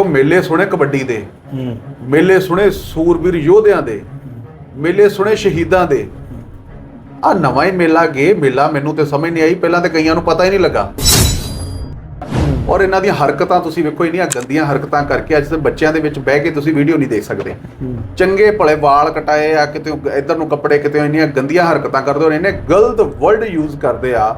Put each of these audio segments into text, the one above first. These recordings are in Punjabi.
ਦੇਖੋ ਮੇਲੇ ਸੁਣੇ ਕਬੱਡੀ ਦੇ ਮੇਲੇ ਸੁਣੇ ਸੂਰਬੀਰ ਯੋਧਿਆਂ ਦੇ ਮੇਲੇ ਸੁਣੇ ਸ਼ਹੀਦਾਂ ਦੇ। ਆ ਨਵਾਂ ਹੀ ਮੇਲਾ ਗੇ ਮੇਲਾ ਮੈਨੂੰ ਤੇ ਸਮਝ ਨਹੀਂ ਆਈ ਪਹਿਲਾਂ ਤੇ ਕਈਆਂ ਨੂੰ ਪਤਾ ਹੀ ਨਹੀਂ ਲੱਗਾ। ਔਰ ਇਹਨਾਂ ਦੀਆਂ ਹਰਕਤਾਂ ਤੁਸੀਂ ਵੇਖੋ ਇੰਨੀਆਂ ਗੰਦੀਆਂ ਹਰਕਤਾਂ ਕਰਕੇ ਅੱਜ ਦੇ ਬੱਚਿਆਂ ਦੇ ਵਿੱਚ ਬਹਿ ਕੇ ਤੁਸੀਂ ਵੀਡੀਓ ਨਹੀਂ ਦੇਖ ਸਕਦੇ। ਚੰਗੇ ਭਲੇ ਵਾਲ ਕਟਾਏ ਆ ਕਿਤੇ ਇਧਰ ਨੂੰ ਕੱਪੜੇ ਕਿਤੇ ਇੰਨੀਆਂ ਗੰਦੀਆਂ ਹਰਕਤਾਂ ਕਰਦੇ ਔਰ ਇਹਨੇ ਗਲਤ ਵਰਡ ਯੂਜ਼ ਕਰਦੇ ਆ।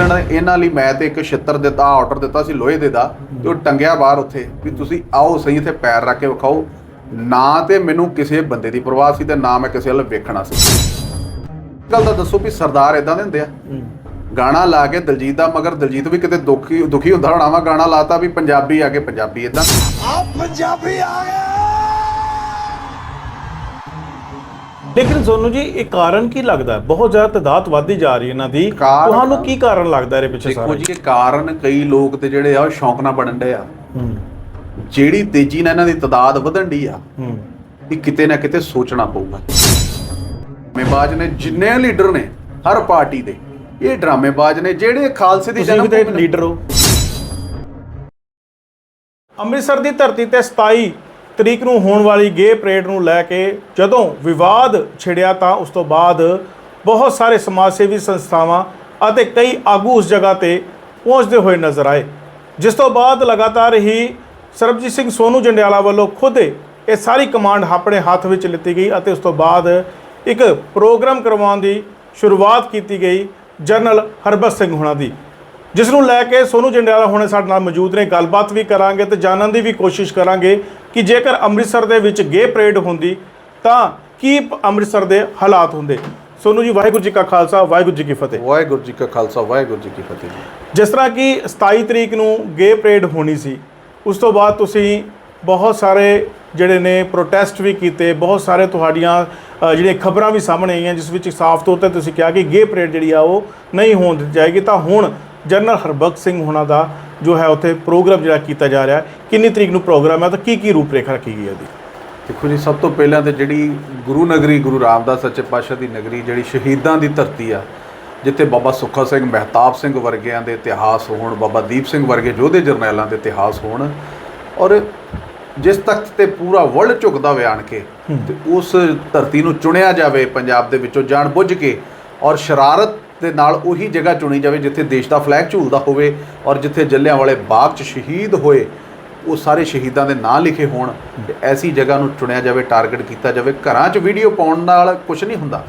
ਇਹਨਾਂ- ਇਹਨਾਂ ਲਈ ਮੈਂ ਤੇ ਇੱਕ ਛਿੱਤਰ ਦਿੱਤਾ ਆਰਡਰ ਦਿੱਤਾ ਸੀ ਲੋਹੇ ਦੇ ਦਾ ਤੇ ਉਹ ਟੰਗਿਆ ਬਾਹਰ ਉੱਥੇ ਵੀ ਤੁਸੀਂ ਆਓ ਸਹੀ ਇੱਥੇ ਪੈਰ ਰੱਖ ਕੇ ਵਿਖਾਓ। ਨਾ ਤੇ ਮੈਨੂੰ ਕਿਸੇ ਬੰਦੇ ਦੀ ਪਰਵਾਹ ਸੀ ਤੇ ਨਾ ਮੈਂ ਕਿਸੇ ਵੱਲ ਵੇਖਣਾ ਸੀ। ਗੱਲ ਤਾਂ ਦੱਸੋ ਵੀ ਸਰਦਾਰ ਇਦਾਂ ਦੇ ਹੁੰਦੇ ਆ। ਗਾਣਾ ਲਾ ਕੇ ਦਲਜੀਤ ਦਾ ਮਗਰ ਦਲਜੀਤ ਵੀ ਕਿਤੇ ਦੁਖੀ ਦੁਖੀ ਹੁੰਦਾ ਹੋਣਾ ਵਾ ਗਾਣਾ ਲਾਤਾ ਵੀ ਪੰਜਾਬੀ ਆ ਕੇ ਪੰਜਾਬੀ ਇਦਾਂ ਲੇਕਿਨ ਸੋਨੂ ਜੀ ਇਹ ਕਾਰਨ ਕੀ ਲੱਗਦਾ? ਬਹੁਤ ਜ਼ਿਆਦਾ ਤਦਾਦ ਵੱਧਦੀ ਜਾ ਰਹੀ ਹੈ ਇਹਨਾਂ ਦੀ। ਕਾਰਨ- ਤੁਹਾਨੂੰ ਕੀ ਕਾਰਨ ਲੱਗਦਾ ਇਹਦੇ ਪਿੱਛੇ ਦੇਖੋ ਸਾਰਾ? ਜੀ ਇਹ ਕਾਰਨ ਕਈ ਲੋਕ ਤੇ ਜਿਹੜੇ ਆ ਉਹ ਸ਼ੌਂਕ ਨਾਲ ਬਣਨ ਡਏ ਆ। ਹੂੰ। ਜਿਹੜੀ ਤੇਜ਼ੀ ਨਾਲ ਇਹਨਾਂ ਦੀ ਤਦਾਦ ਵਧਣ ਡਈ ਆ ਹੂੰ। ਵੀ ਕਿਤੇ ਨਾ ਕਿਤੇ ਸੋਚਣਾ ਪਊਗਾ। ਡਰਾਮੇਬਾਜ਼ ਨੇ ਜਿੰਨੇ ਲੀਡਰ ਨੇ ਹਰ ਪਾਰਟੀ ਦੇ ਇਹ ਡਰਾਮੇਬਾਜ਼ ਨੇ ਜਿਹੜੇ ਖਾਲਸੇ ਦੀ ਤੁਸੀਂ ਵੀ ਤਾਂ ਲੀਡਰ ਹੋ। ਅੰਮ੍ਰਿਤਸਰ ਦੀ ਧਰਤੀ ਤੇ 27 ਤਰੀਕ ਨੂੰ ਹੋਣ ਵਾਲੀ ਗੇ ਪਰੇਡ ਨੂੰ ਲੈ ਕੇ ਜਦੋਂ ਵਿਵਾਦ ਛਿੜਿਆ ਤਾਂ ਉਸ ਤੋਂ ਬਾਅਦ ਬਹੁਤ ਸਾਰੇ ਸਮਾਜ ਸੇਵੀ ਸੰਸਥਾਵਾਂ ਅਤੇ ਕਈ ਆਗੂ ਉਸ ਜਗ੍ਹਾ ਤੇ ਪਹੁੰਚਦੇ ਹੋਏ ਨਜ਼ਰ ਆਏ। ਜਿਸ ਤੋਂ ਬਾਅਦ ਲਗਾਤਾਰ ਹੀ ਸਰਬਜੀਤ ਸਿੰਘ ਸੋਨੂ ਜੰਡਿਆਲਾ ਵੱਲੋਂ ਖੁਦ ਇਹ ਸਾਰੀ ਕਮਾਂਡ ਆਪਣੇ ਹੱਥ ਵਿੱਚ ਲਿੱਤੀ ਗਈ ਅਤੇ ਉਸ ਤੋਂ ਬਾਅਦ ਇੱਕ ਪ੍ਰੋਗਰਾਮ ਕਰਵਾਉਣ ਦੀ ਸ਼ੁਰੂਆਤ ਕੀਤੀ ਗਈ ਜਨਰਲ ਹਰਬਤ ਸਿੰਘ ਹੁਣਾਂ ਦੀ। ਜਿਸ ਨੂੰ ਲੈ ਕੇ ਸੋਨੂ ਜੰਡਿਆਲਾ ਹੁਣੇ ਸਾਡੇ ਨਾਲ ਮੌਜੂਦ ਨੇ। ਗੱਲਬਾਤ ਵੀ ਕਰਾਂਗੇ ਤੇ ਜਾਣਨ ਦੀ ਵੀ ਕੋਸ਼ਿਸ਼ ਕਰਾਂਗੇ ਕਿ ਜੇਕਰ ਅੰਮ੍ਰਿਤਸਰ ਦੇ ਵਿੱਚ ਗੇ ਪਰੇਡ ਹੁੰਦੀ ਤਾਂ ਕੀ ਅੰਮ੍ਰਿਤਸਰ ਦੇ ਹਾਲਾਤ ਹੁੰਦੇ? ਸੋਨੂ ਜੀ ਵਾਹਿਗੁਰੂ ਜੀ ਕਾ ਖਾਲਸਾ ਵਾਹਿਗੁਰੂ ਜੀ ਕੀ ਫਤਿਹ। ਵਾਹਿਗੁਰੂ ਜੀ ਕਾ ਖਾਲਸਾ ਵਾਹਿਗੁਰੂ ਜੀ ਕੀ ਫਤਿਹ ਜਿਸ ਤਰ੍ਹਾਂ ਕਿ 27 ਤਰੀਕ ਨੂੰ ਗੇ ਪਰੇਡ ਹੋਣੀ ਸੀ ਉਸ ਤੋਂ ਬਾਅਦ ਤੁਸੀਂ ਬਹੁਤ ਸਾਰੇ ਜਿਹੜੇ ਨੇ ਪ੍ਰੋਟੈਸਟ ਵੀ ਕੀਤੇ ਬਹੁਤ ਸਾਰੇ ਤੁਹਾਡੀਆਂ ਜਿਹੜੀਆਂ ਖਬਰਾਂ ਵੀ ਸਾਹਮਣੇ ਆਈਆਂ ਜਿਸ ਵਿੱਚ ਸਾਫ਼ ਤੌਰ ਤੇ ਤੁਸੀਂ ਕਿਹਾ ਕਿ ਗੇ ਪਰੇਡ ਜਿਹੜੀ ਆ ਉਹ ਨਹੀਂ ਹੋਣ ਦਿੱਤੀ ਜਾਏਗੀ। ਤਾਂ ਹੁਣ ਜਨਰਲ ਹਰਬਖਸ਼ ਸਿੰਘ ਹੁਣਾਂ ਦਾ ਜੋ ਹੈ ਉੱਥੇ ਪ੍ਰੋਗਰਾਮ ਜਿਹੜਾ ਕੀਤਾ ਜਾ ਰਿਹਾ ਕਿੰਨੀ ਤਰੀਕ ਨੂੰ ਪ੍ਰੋਗਰਾਮ ਹੈ ਤਾਂ ਕੀ ਕੀ ਰੂਪਰੇਖਾ ਰੱਖੀ ਗਈ ਹੈ ਉਹਦੀ ਦੇਖੋ ਜੀ ਸਭ ਤੋਂ ਪਹਿਲਾਂ ਤੇ ਜਿਹੜੀ ਗੁਰੂ ਨਗਰੀ ਗੁਰੂ ਰਾਮਦਾਸ ਸੱਚੇ ਪਾਤਸ਼ਾਹ ਦੀ ਨਗਰੀ ਜਿਹੜੀ ਸ਼ਹੀਦਾਂ ਦੀ ਧਰਤੀ ਆ ਜਿੱਥੇ ਬਾਬਾ ਸੁੱਖਾ ਸਿੰਘ ਮਹਿਤਾਬ ਸਿੰਘ ਵਰਗਿਆਂ ਦੇ ਇਤਿਹਾਸ ਹੋਣ ਬਾਬਾ ਦੀਪ ਸਿੰਘ ਵਰਗੇ ਯੋਧੇ ਜਰਨੈਲਾਂ ਦੇ ਇਤਿਹਾਸ ਹੋਣ ਔਰ ਜਿਸ ਤਖਤ ਤੇ ਪੂਰਾ ਵਰਲਡ ਝੁਕਦਾ ਆਣ ਕੇ ਤੇ ਉਸ ਧਰਤੀ ਨੂੰ ਚੁਣਿਆ ਜਾਵੇ ਪੰਜਾਬ ਦੇ ਵਿੱਚੋਂ ਜਾਣ ਬੁੱਝ ਕੇ ਔਰ ਸ਼ਰਾਰਤ ਦੇ ਨਾਲ ਉਹੀ ਜਗ੍ਹਾ ਚੁਣੀ ਜਾਵੇ ਜਿੱਥੇ ਦੇਸ਼ ਦਾ ਫਲੈਗ ਝੂਲਦਾ ਹੋਵੇ ਔਰ ਜਿੱਥੇ ਜੱਲਿਆਂ ਵਾਲੇ ਬਾਗ 'ਚ ਸ਼ਹੀਦ ਹੋਏ ਉਹ ਸਾਰੇ ਸ਼ਹੀਦਾਂ ਦੇ ਨਾਂ ਲਿਖੇ ਹੋਣ ਐਸੀ ਜਗ੍ਹਾ ਨੂੰ ਚੁਣਿਆ ਜਾਵੇ ਟਾਰਗੇਟ ਕੀਤਾ ਜਾਵੇ। ਘਰਾਂ 'ਚ ਵੀਡੀਓ ਪਾਉਣ ਨਾਲ ਕੁਝ ਨਹੀਂ ਹੁੰਦਾ।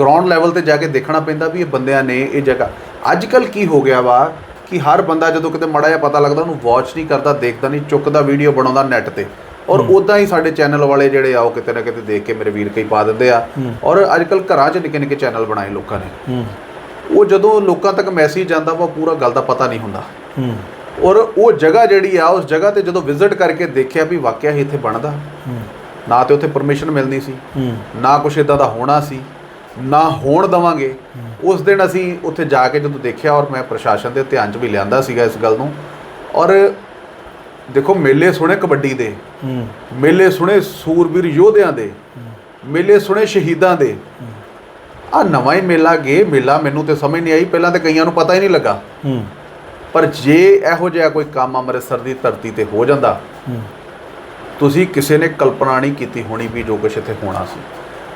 ਗਰਾਊਂਡ ਲੈਵਲ ਤੇ ਜਾ ਕੇ ਦੇਖਣਾ ਪੈਂਦਾ ਵੀ ਇਹ ਬੰਦਿਆਂ ਨੇ ਇਹ ਜਗ੍ਹਾ। ਅੱਜ ਕੱਲ ਕੀ ਹੋ ਗਿਆ ਵਾ ਕਿ ਹਰ ਬੰਦਾ ਜਦੋਂ ਕਿਤੇ ਮੜਾ ਜਿਹਾ ਪਤਾ ਲੱਗਦਾ ਉਹਨੂੰ ਵਾਚ ਨਹੀਂ ਕਰਦਾ ਦੇਖਦਾ ਨਹੀਂ ਚੁੱਕਦਾ ਵੀਡੀਓ ਬਣਾਉਂਦਾ ਨੈਟ ਤੇ। ਔਰ ਉਦਾਂ ਹੀ ਸਾਡੇ ਚੈਨਲ ਵਾਲੇ ਜਿਹੜੇ ਆ ਉਹ ਕਿਤੇ ਨਾ ਕਿਤੇ ਦੇਖ ਕੇ ਮੇਰੇ ਵੀਰ ਕਈ ਪਾ ਦਿੰਦੇ ਆ। ਔਰ ਅੱਜ ਕੱਲ ਘਰਾਂ 'ਚ ਨਿੱਕੇ ਨਿੱਕੇ ਚੈਨਲ ਬਣਾਏ ਲੋਕਾਂ ਨੇ। ਉਹ ਜਦੋਂ ਲੋਕਾਂ ਤੱਕ ਮੈਸੇਜ ਜਾਂਦਾ ਵਾ ਪੂਰਾ ਗੱਲ ਦਾ ਪਤਾ ਨਹੀਂ ਹੁੰਦਾ। ਹੂੰ। ਔਰ ਉਹ ਜਗ੍ਹਾ ਜਿਹੜੀ ਆ ਉਸ ਜਗ੍ਹਾ ਤੇ ਜਦੋਂ ਵਿਜ਼ਿਟ ਕਰਕੇ ਦੇਖਿਆ ਵੀ ਵਾਕਿਆ ਹੀ ਇੱਥੇ ਬਣਦਾ ਨਾ ਤੇ ਉੱਥੇ ਪਰਮਿਸ਼ਨ ਮਿਲਣੀ ਸੀ ਹੂੰ। ਨਾ ਕੁਛ ਇਦਾਂ ਦਾ ਹੋਣਾ ਸੀ ਨਾ ਹੋਣ ਦਵਾਂਗੇ। ਉਸ ਦਿਨ ਅਸੀਂ ਉੱਥੇ ਜਾ ਕੇ ਜਦੋਂ ਦੇਖਿਆ ਔਰ ਮੈਂ ਪ੍ਰਸ਼ਾਸਨ ਦੇ ਧਿਆਨ 'ਚ ਵੀ ਲਿਆਂਦਾ ਸੀਗਾ ਇਸ ਗੱਲ ਨੂੰ। ਔਰ ਦੇਖੋ ਮੇਲੇ ਸੁਣੇ ਕਬੱਡੀ ਦੇ ਹੂੰ। ਮੇਲੇ ਸੁਣੇ ਸੂਰਬੀਰ ਯੋਧਿਆਂ ਦੇ ਮੇਲੇ ਸੁਣੇ ਸ਼ਹੀਦਾਂ ਦੇ ਆ ਨਵਾਂ ਹੀ ਮੇਲਾ ਗੇ ਮੇਲਾ ਮੈਨੂੰ ਤੇ ਸਮਝ ਨਹੀਂ ਆਈ ਪਹਿਲਾਂ ਤੇ ਕਈਆਂ ਨੂੰ ਪਤਾ ਹੀ ਨਹੀਂ ਲੱਗਾ। ਹੂੰ। ਪਰ ਜੇ ਇਹੋ ਜਿਹਾ ਕੋਈ ਕੰਮ ਅੰਮ੍ਰਿਤਸਰ ਦੀ ਧਰਤੀ ਤੇ ਹੋ ਜਾਂਦਾ ਤੁਸੀਂ ਕਿਸੇ ਨੇ ਕਲਪਨਾ ਨਹੀਂ ਕੀਤੀ ਹੋਣੀ ਵੀ ਜੋ ਕੁਛ ਇੱਥੇ ਹੋਣਾ ਸੀ।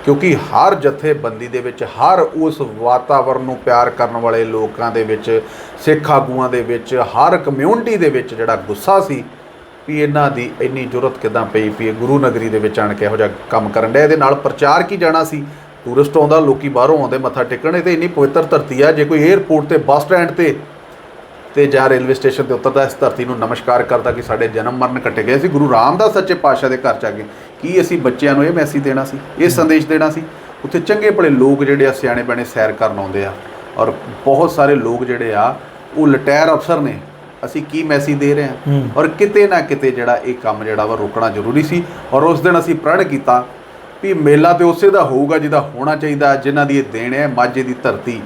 ਕਿਉਂਕਿ ਹਰ ਜਥੇਬੰਦੀ ਦੇ ਵਿੱਚ ਹਰ ਉਸ ਵਾਤਾਵਰਣ ਨੂੰ ਪਿਆਰ ਕਰਨ ਵਾਲੇ ਲੋਕਾਂ ਦੇ ਵਿੱਚ ਸਿੱਖ ਆਗੂਆਂ ਦੇ ਵਿੱਚ ਹਰ ਕਮਿਊਨਿਟੀ ਦੇ ਵਿੱਚ ਜਿਹੜਾ ਗੁੱਸਾ ਸੀ ਵੀ ਇਹਨਾਂ ਦੀ ਇੰਨੀ ਜ਼ਰੂਰਤ ਕਿਦਾਂ ਪਈ ਵੀ ਇਹ ਗੁਰੂ ਨਗਰੀ ਦੇ ਵਿੱਚ ਆਣ ਕੇ ਇਹੋ ਜਿਹਾ ਕੰਮ ਕਰਨ ਦੇ ਇਹਦੇ ਨਾਲ ਪ੍ਰਚਾਰ ਕੀ ਜਾਣਾ ਸੀ? ਟੂਰਿਸਟ ਆਉਂਦਾ ਲੋਕੀ ਬਾਹਰੋਂ ਆਉਂਦੇ ਮੱਥਾ ਟੇਕਣ ਤੇ ਇੰਨੀ ਪਵਿੱਤਰ ਧਰਤੀ ਆ ਜੇ ਕੋਈ 에ਅਰਪੋਰਟ ਤੇ ਬੱਸ ਸਟੈਂਡ ਤੇ ਤੇ ਜਾਂ ਰੇਲਵੇ ਸਟੇਸ਼ਨ ਤੇ ਉਤਰਦਾ ਇਸ ਧਰਤੀ ਨੂੰ ਨਮਸਕਾਰ ਕਰਦਾ ਕਿ ਸਾਡੇ ਜਨਮ ਮਰਨ ਕੱਟੇ ਗਏ ਸੀ। ਗੁਰੂ ਰਾਮਦਾਸ ਸੱਚੇ ਪਾਤਸ਼ਾਹ ਦੇ ਘਰ ਚ ਆ ਕੇ ਕੀ ਅਸੀਂ ਬੱਚਿਆਂ ਨੂੰ ਇਹ ਮੈਸੇਜ ਦੇਣਾ ਸੀ? ਇਹ ਸੰਦੇਸ਼ ਦੇਣਾ ਸੀ? ਉੱਥੇ ਚੰਗੇ ਭਲੇ ਲੋਕ ਜਿਹੜੇ ਆ ਸਿਆਣੇ ਬਣੇ ਸੈਰ ਕਰਨ ਆਉਂਦੇ ਆ। ਔਰ ਬਹੁਤ ਸਾਰੇ ਲੋਕ ਜਿਹੜੇ ਆ ਉਹ ਲਟੈਰ ਅਫਸਰ ਨੇ। ਅਸੀਂ ਕੀ ਮੈਸੇਜ ਦੇ ਰਹੇ ਹਾਂ। ਔਰ ਕਿਤੇ ਨਾ ਕਿਤੇ ਜਿਹੜਾ ਇਹ ਕੰਮ ਜਿਹੜਾ ਵਾ ਰੋਕਣਾ ਜ਼ਰੂਰੀ ਸੀ। ਔਰ ਉਸ ਦਿਨ ਅਸੀਂ ਪ੍ਰਣ ਕੀਤਾ ਵੀ ਮੇਲਾ ਤੇ ਉਸੇ ਦਾ ਹੋਊਗਾ ਜਿਹਦਾ ਹੋਣਾ ਚਾਹੀਦਾ ਜਿਨ੍ਹਾਂ ਦੀ ਇਹ ਦੇਣ ਹੈ ਮਾਝੇ ਦੀ ਧਰਤੀ।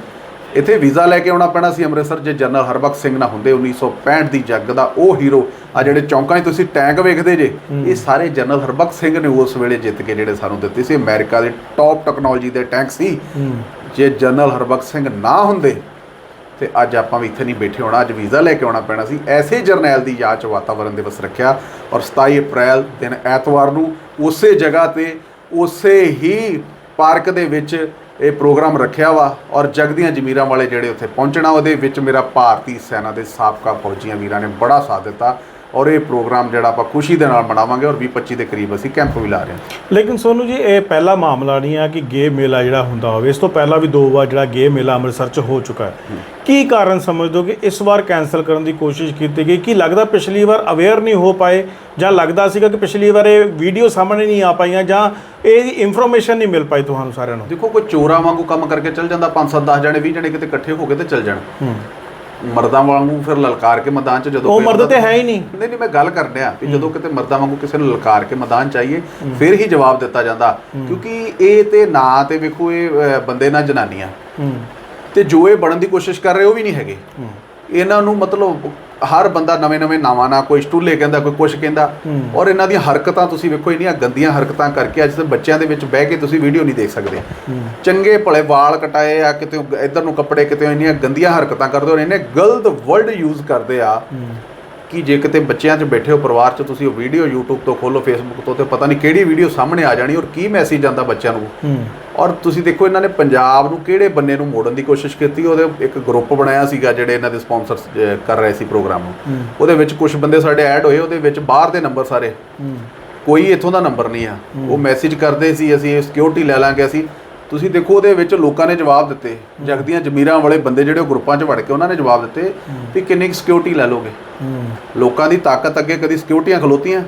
ਇੱਥੇ ਵੀਜ਼ਾ ਲੈ ਕੇ ਆਉਣਾ ਪੈਣਾ ਸੀ ਅੰਮ੍ਰਿਤਸਰ ਜੇ ਜਨਰਲ ਹਰਬਖਸ਼ ਸਿੰਘ ਨਾ ਹੁੰਦੇ 1965 ਦੀ ਜੰਗ ਦਾ ਉਹ ਹੀਰੋ। ਆ ਜਿਹੜੇ ਚੌਂਕਾਂ 'ਚ ਤੁਸੀਂ ਟੈਂਕ ਵੇਖਦੇ ਜੇ ਇਹ ਸਾਰੇ ਜਨਰਲ ਹਰਬਖਸ਼ ਸਿੰਘ ਨੇ ਉਸ ਵੇਲੇ ਜਿੱਤ ਕੇ ਜਿਹੜੇ ਸਾਨੂੰ ਦਿੱਤੇ ਸੀ। ਅਮਰੀਕਾ ਦੇ ਟੌਪ ਟੈਕਨੋਲੋਜੀ ਦੇ ਟੈਂਕ ਸੀ। ਜੇ ਜਨਰਲ ਹਰਬਖਸ਼ ਸਿੰਘ ਨਾ ਹੁੰਦੇ ਤੇ ਅੱਜ ਆਪਾਂ ਵੀ ਇੱਥੇ ਨਹੀਂ ਬੈਠੇ ਹੋਣਾ ਅੱਜ ਵੀਜ਼ਾ ਲੈ ਕੇ ਆਉਣਾ ਪੈਣਾ ਸੀ। ਐਸੇ ਜਰਨੈਲ ਦੀ ਯਾਦ 'ਚ ਵਾਤਾਵਰਣ ਦਿਵਸ ਰੱਖਿਆ ਔਰ 27 ਅਪ੍ਰੈਲ ਦਿਨ ਐਤਵਾਰ ਨੂੰ ਉਸੇ ਜਗ੍ਹਾ ਤੇ ਉਸੇ ਹੀ ਪਾਰਕ ਦੇ ਵਿੱਚ ਇਹ ਪ੍ਰੋਗਰਾਮ ਰੱਖਿਆ ਵਾ ਔਰ ਜਗਦੀਆਂ ਜ਼ਮੀਰਾਂ ਵਾਲੇ ਜਿਹੜੇ ਉੱਥੇ ਪਹੁੰਚਣਾ, ਉਹਦੇ ਵਿੱਚ ਮੇਰਾ ਭਾਰਤੀ ਸੈਨਾ ਦੇ ਸਾਬਕਾ ਫੌਜੀਆਂ ਵੀਰਾਂ ਨੇ ਬੜਾ ਸਾਥ ਦਿੱਤਾ। ਔਰ ਇਹ ਪ੍ਰੋਗਰਾਮ ਜਿਹੜਾ ਆਪਾਂ ਖੁਸ਼ੀ ਦੇ ਨਾਲ ਮਨਾਵਾਂਗੇ ਔਰ 20-25 ਦੇ ਕਰੀਬ ਅਸੀਂ ਕੈਂਪ ਵੀ ਲਾ ਰਹੇ ਹਾਂ। ਲੇਕਿਨ ਸੋਨੂ ਜੀ ਇਹ ਪਹਿਲਾ ਮਾਮਲਾ ਨਹੀਂ ਆ ਕਿ ਗੇ ਮੇਲਾ ਜਿਹੜਾ ਹੁੰਦਾ ਹੋਵੇ ਇਸ ਤੋਂ ਪਹਿਲਾਂ ਵੀ ਦੋ ਵਾਰ ਜਿਹੜਾ ਗੇ ਮੇਲਾ ਅੰਮ੍ਰਿਤਸਰ 'ਚ ਹੋ ਚੁੱਕਾ ਹੈ। ਕੀ ਕਾਰਨ ਸਮਝਦੇ ਹੋ ਕਿ ਇਸ ਵਾਰ ਕੈਨਸਲ ਕਰਨ ਦੀ ਕੋਸ਼ਿਸ਼ ਕੀਤੀ ਗਈ? ਕੀ ਲੱਗਦਾ ਪਿਛਲੀ ਵਾਰ ਅਵੇਅਰ ਨਹੀਂ ਹੋ ਪਾਏ? ਜਾਂ ਲੱਗਦਾ ਸੀਗਾ ਕਿ ਪਿਛਲੀ ਵਾਰ ਇਹ ਵੀਡੀਓ ਸਾਹਮਣੇ ਨਹੀਂ ਆ ਪਾਈਆਂ ਜਾਂ ਇਹ ਇਨਫੋਰਮੇਸ਼ਨ ਨਹੀਂ ਮਿਲ ਪਾਈ ਤੁਹਾਨੂੰ ਸਾਰਿਆਂ ਨੂੰ? ਦੇਖੋ ਕੋਈ ਚੋਰਾਂ ਵਾਂਗੂ ਕੰਮ ਕਰਕੇ ਚੱਲ ਜਾਂਦਾ 5-7 10 ਜਣੇ 20 ਜਣੇ ਕਿਤੇ ਇਕੱਠੇ ਹੋ ਕੇ ਤੇ ਚੱਲ ਜਾਣ। ਮਰਦਾਂ ਵਾਂਗੂ ਫਿਰ ਲਲਕਾਰ ਕੇ ਮੈਦਾਨ 'ਚ ਜਦੋਂ ਉਹ ਮਰਦ ਤੇ ਹੈ ਹੀ ਨਹੀਂ। ਨਹੀਂ ਨਹੀਂ ਮੈਂ ਗੱਲ ਕਰ ਰਿਹਾ ਕਿ ਜਦੋਂ ਕਿਤੇ ਮਰਦਾਂ ਵਾਂਗੂ ਕਿਸੇ ਨੂੰ ਲਲਕਾਰ ਕੇ ਮੈਦਾਨ ਚਾਹੀਏ ਫਿਰ ਹੀ ਜਵਾਬ ਦਿੱਤਾ ਜਾਂਦਾ। ਕਿਉਂਕਿ ਇਹ ਤੇ ਨਾ ਤੇ ਵੇਖੋ ਇਹ ਬੰਦੇ ਨਾਲ ਜਨਾਨੀਆਂ। ਤੇ ਜੋ ਇਹ ਬਣਨ ਦੀ ਕੋਸ਼ਿਸ਼ ਕਰ ਰਹੇ ਉਹ ਵੀ ਨਹੀਂ ਹੈਗੇ। ਇਹਨਾਂ ਨੂੰ ਮਤਲਬ ਹਰ ਬੰਦਾ ਨਵੇਂ ਨਵੇਂ ਨਾਵਾਂ ਨਾਲ ਕੋਈ ਸਟੂਲੇ ਕਹਿੰਦਾ ਕੋਈ ਕੁਛ ਕਹਿੰਦਾ। ਔਰ ਇਹਨਾਂ ਦੀਆਂ ਹਰਕਤਾਂ ਤੁਸੀਂ ਵੇਖੋ ਇੰਨੀਆਂ ਗੰਦੀਆਂ ਹਰਕਤਾਂ ਕਰਕੇ ਅੱਜ ਤੇ ਬੱਚਿਆਂ ਦੇ ਵਿੱਚ ਬਹਿ ਕੇ ਤੁਸੀਂ ਵੀਡੀਓ ਨਹੀਂ ਦੇਖ ਸਕਦੇ। ਚੰਗੇ ਭਲੇ ਵਾਲ ਕਟਾਏ ਆ ਕਿਤੇ ਇਧਰ ਨੂੰ ਕੱਪੜੇ ਕਿਤੇ ਇੰਨੀਆਂ ਗੰਦੀਆਂ ਹਰਕਤਾਂ ਕਰਦੇ ਔਰ ਇਹਨੇ ਗਲਤ ਵਰਡ ਯੂਜ਼ ਕਰਦੇ ਆ। ਕਿ ਜੇ ਕਿਤੇ ਬੱਚਿਆਂ 'ਚ ਬੈਠੇ ਹੋ ਪਰਿਵਾਰ 'ਚ ਤੁਸੀਂ ਉਹ ਵੀਡੀਓ YouTube ਤੋਂ ਖੋਲੋ Facebook ਤੋਂ ਤੇ ਪਤਾ ਨਹੀਂ ਕਿਹੜੀ ਵੀਡੀਓ ਸਾਹਮਣੇ ਆ ਜਾਣੀ ਔਰ ਕੀ ਮੈਸੇਜ ਜਾਂਦਾ ਬੱਚਿਆਂ ਨੂੰ। ਔਰ ਤੁਸੀਂ ਦੇਖੋ ਇਹਨਾਂ ਨੇ ਪੰਜਾਬ ਨੂੰ ਕਿਹੜੇ ਬੰਨੇ ਨੂੰ ਮੋੜਨ ਦੀ ਕੋਸ਼ਿਸ਼ ਕੀਤੀ ਉਹਦੇ ਇੱਕ ਗਰੁੱਪ ਬਣਾਇਆ ਸੀਗਾ ਜਿਹੜੇ ਇਹਨਾਂ ਦੇ ਸਪਾਂਸਰਸ ਕਰ ਰਹੇ ਸੀ ਪ੍ਰੋਗਰਾਮ ਨੂੰ। ਉਹਦੇ ਵਿੱਚ ਕੁਝ ਬੰਦੇ ਸਾਡੇ ਐਡ ਹੋਏ ਉਹਦੇ ਵਿੱਚ ਬਾਹਰ ਦੇ ਨੰਬਰ ਸਾਰੇ। ਕੋਈ ਇੱਥੋਂ ਦਾ ਨੰਬਰ ਨਹੀਂ ਆ। ਉਹ ਮੈਸੇਜ ਕਰਦੇ ਸੀ ਅਸੀਂ ਸਿਕਿਉਰਿਟੀ ਲੈ ਲਾਂਗੇ ਅਸੀਂ। ਤੁਸੀਂ ਦੇਖੋ ਉਹਦੇ ਵਿੱਚ ਲੋਕਾਂ ਨੇ ਜਵਾਬ ਦਿੱਤੇ। ਜਗਦੀਆਂ ਜ਼ਮੀਰਾਂ ਵਾਲੇ ਬੰਦੇ ਜਿਹੜੇ ਉਹ ਗਰੁੱਪਾਂ 'ਚ ਵੜ ਕੇ ਉਹਨਾਂ ਨੇ ਜਵਾਬ ਦਿੱਤੇ ਵੀ ਕਿੰਨੀ ਸਿਕਿਉਰਿਟੀ ਲੈ ਲੋਗੇ? ਲੋਕਾਂ ਦੀ ਤਾਕਤ ਅੱਗੇ ਕਦੀ ਸਿਕਿਉਰਿਟੀਆਂ ਖਲੋਤੀਆਂ?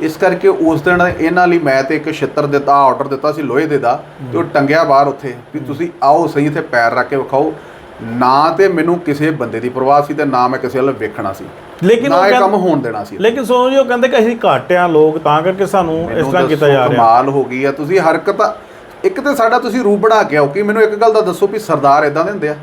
ਇਸ ਕਰਕੇ ਉਸ ਦਿਨ ਇਹਨਾਂ ਲਈ ਮੈਂ ਤੇ ਇੱਕ ਛਿੱਤਰ ਦਿੱਤਾ ਆਰਡਰ ਦਿੱਤਾ ਸੀ ਲੋਹੇ ਦੇ ਦਾ ਤੇ ਉਹ ਟੰਗਿਆ ਬਾਹਰ ਉੱਥੇ ਵੀ ਤੁਸੀਂ ਆਓ ਸਹੀ ਇੱਥੇ ਪੈਰ ਰੱਖ ਕੇ ਵਿਖਾਓ। ਨਾ ਤੇ ਮੈਨੂੰ ਕਿਸੇ ਬੰਦੇ ਦੀ ਪਰਵਾਹ ਸੀ ਤੇ ਨਾ ਮੈਂ ਕਿਸੇ ਵੱਲ ਵੇਖਣਾ ਸੀ। ਲੇਕਿਨ ਉਹ ਕੰਮ ਹੋਣ ਦੇਣਾ ਸੀ। ਲੇਕਿਨ ਸੋਨੂ ਜੀ ਉਹ ਕਹਿੰਦੇ ਕਿ ਅਸੀਂ ਘੱਟ ਆ ਲੋਕ ਤਾਂ ਕਰਕੇ ਸਾਨੂੰ ਇਸ ਤਰ੍ਹਾਂ ਕੀਤਾ ਜਾ ਰਿਹਾ। ਕਮਾਲ ਹੋ ਗਈ ਆ। ਤੁਸੀਂ ਹਰਕਤ ਇੱਕ ਤੇ ਸਾਡਾ ਤੁਸੀਂ ਰੂਪ ਬਣਾ ਕੇ ਆਓ ਕਿ ਮੈਨੂੰ ਇੱਕ ਗੱਲ ਦਾ ਦੱਸੋ ਵੀ ਸਰਦਾਰ ਇਦਾਂ ਦੇ ਹੁੰਦੇ ਆ।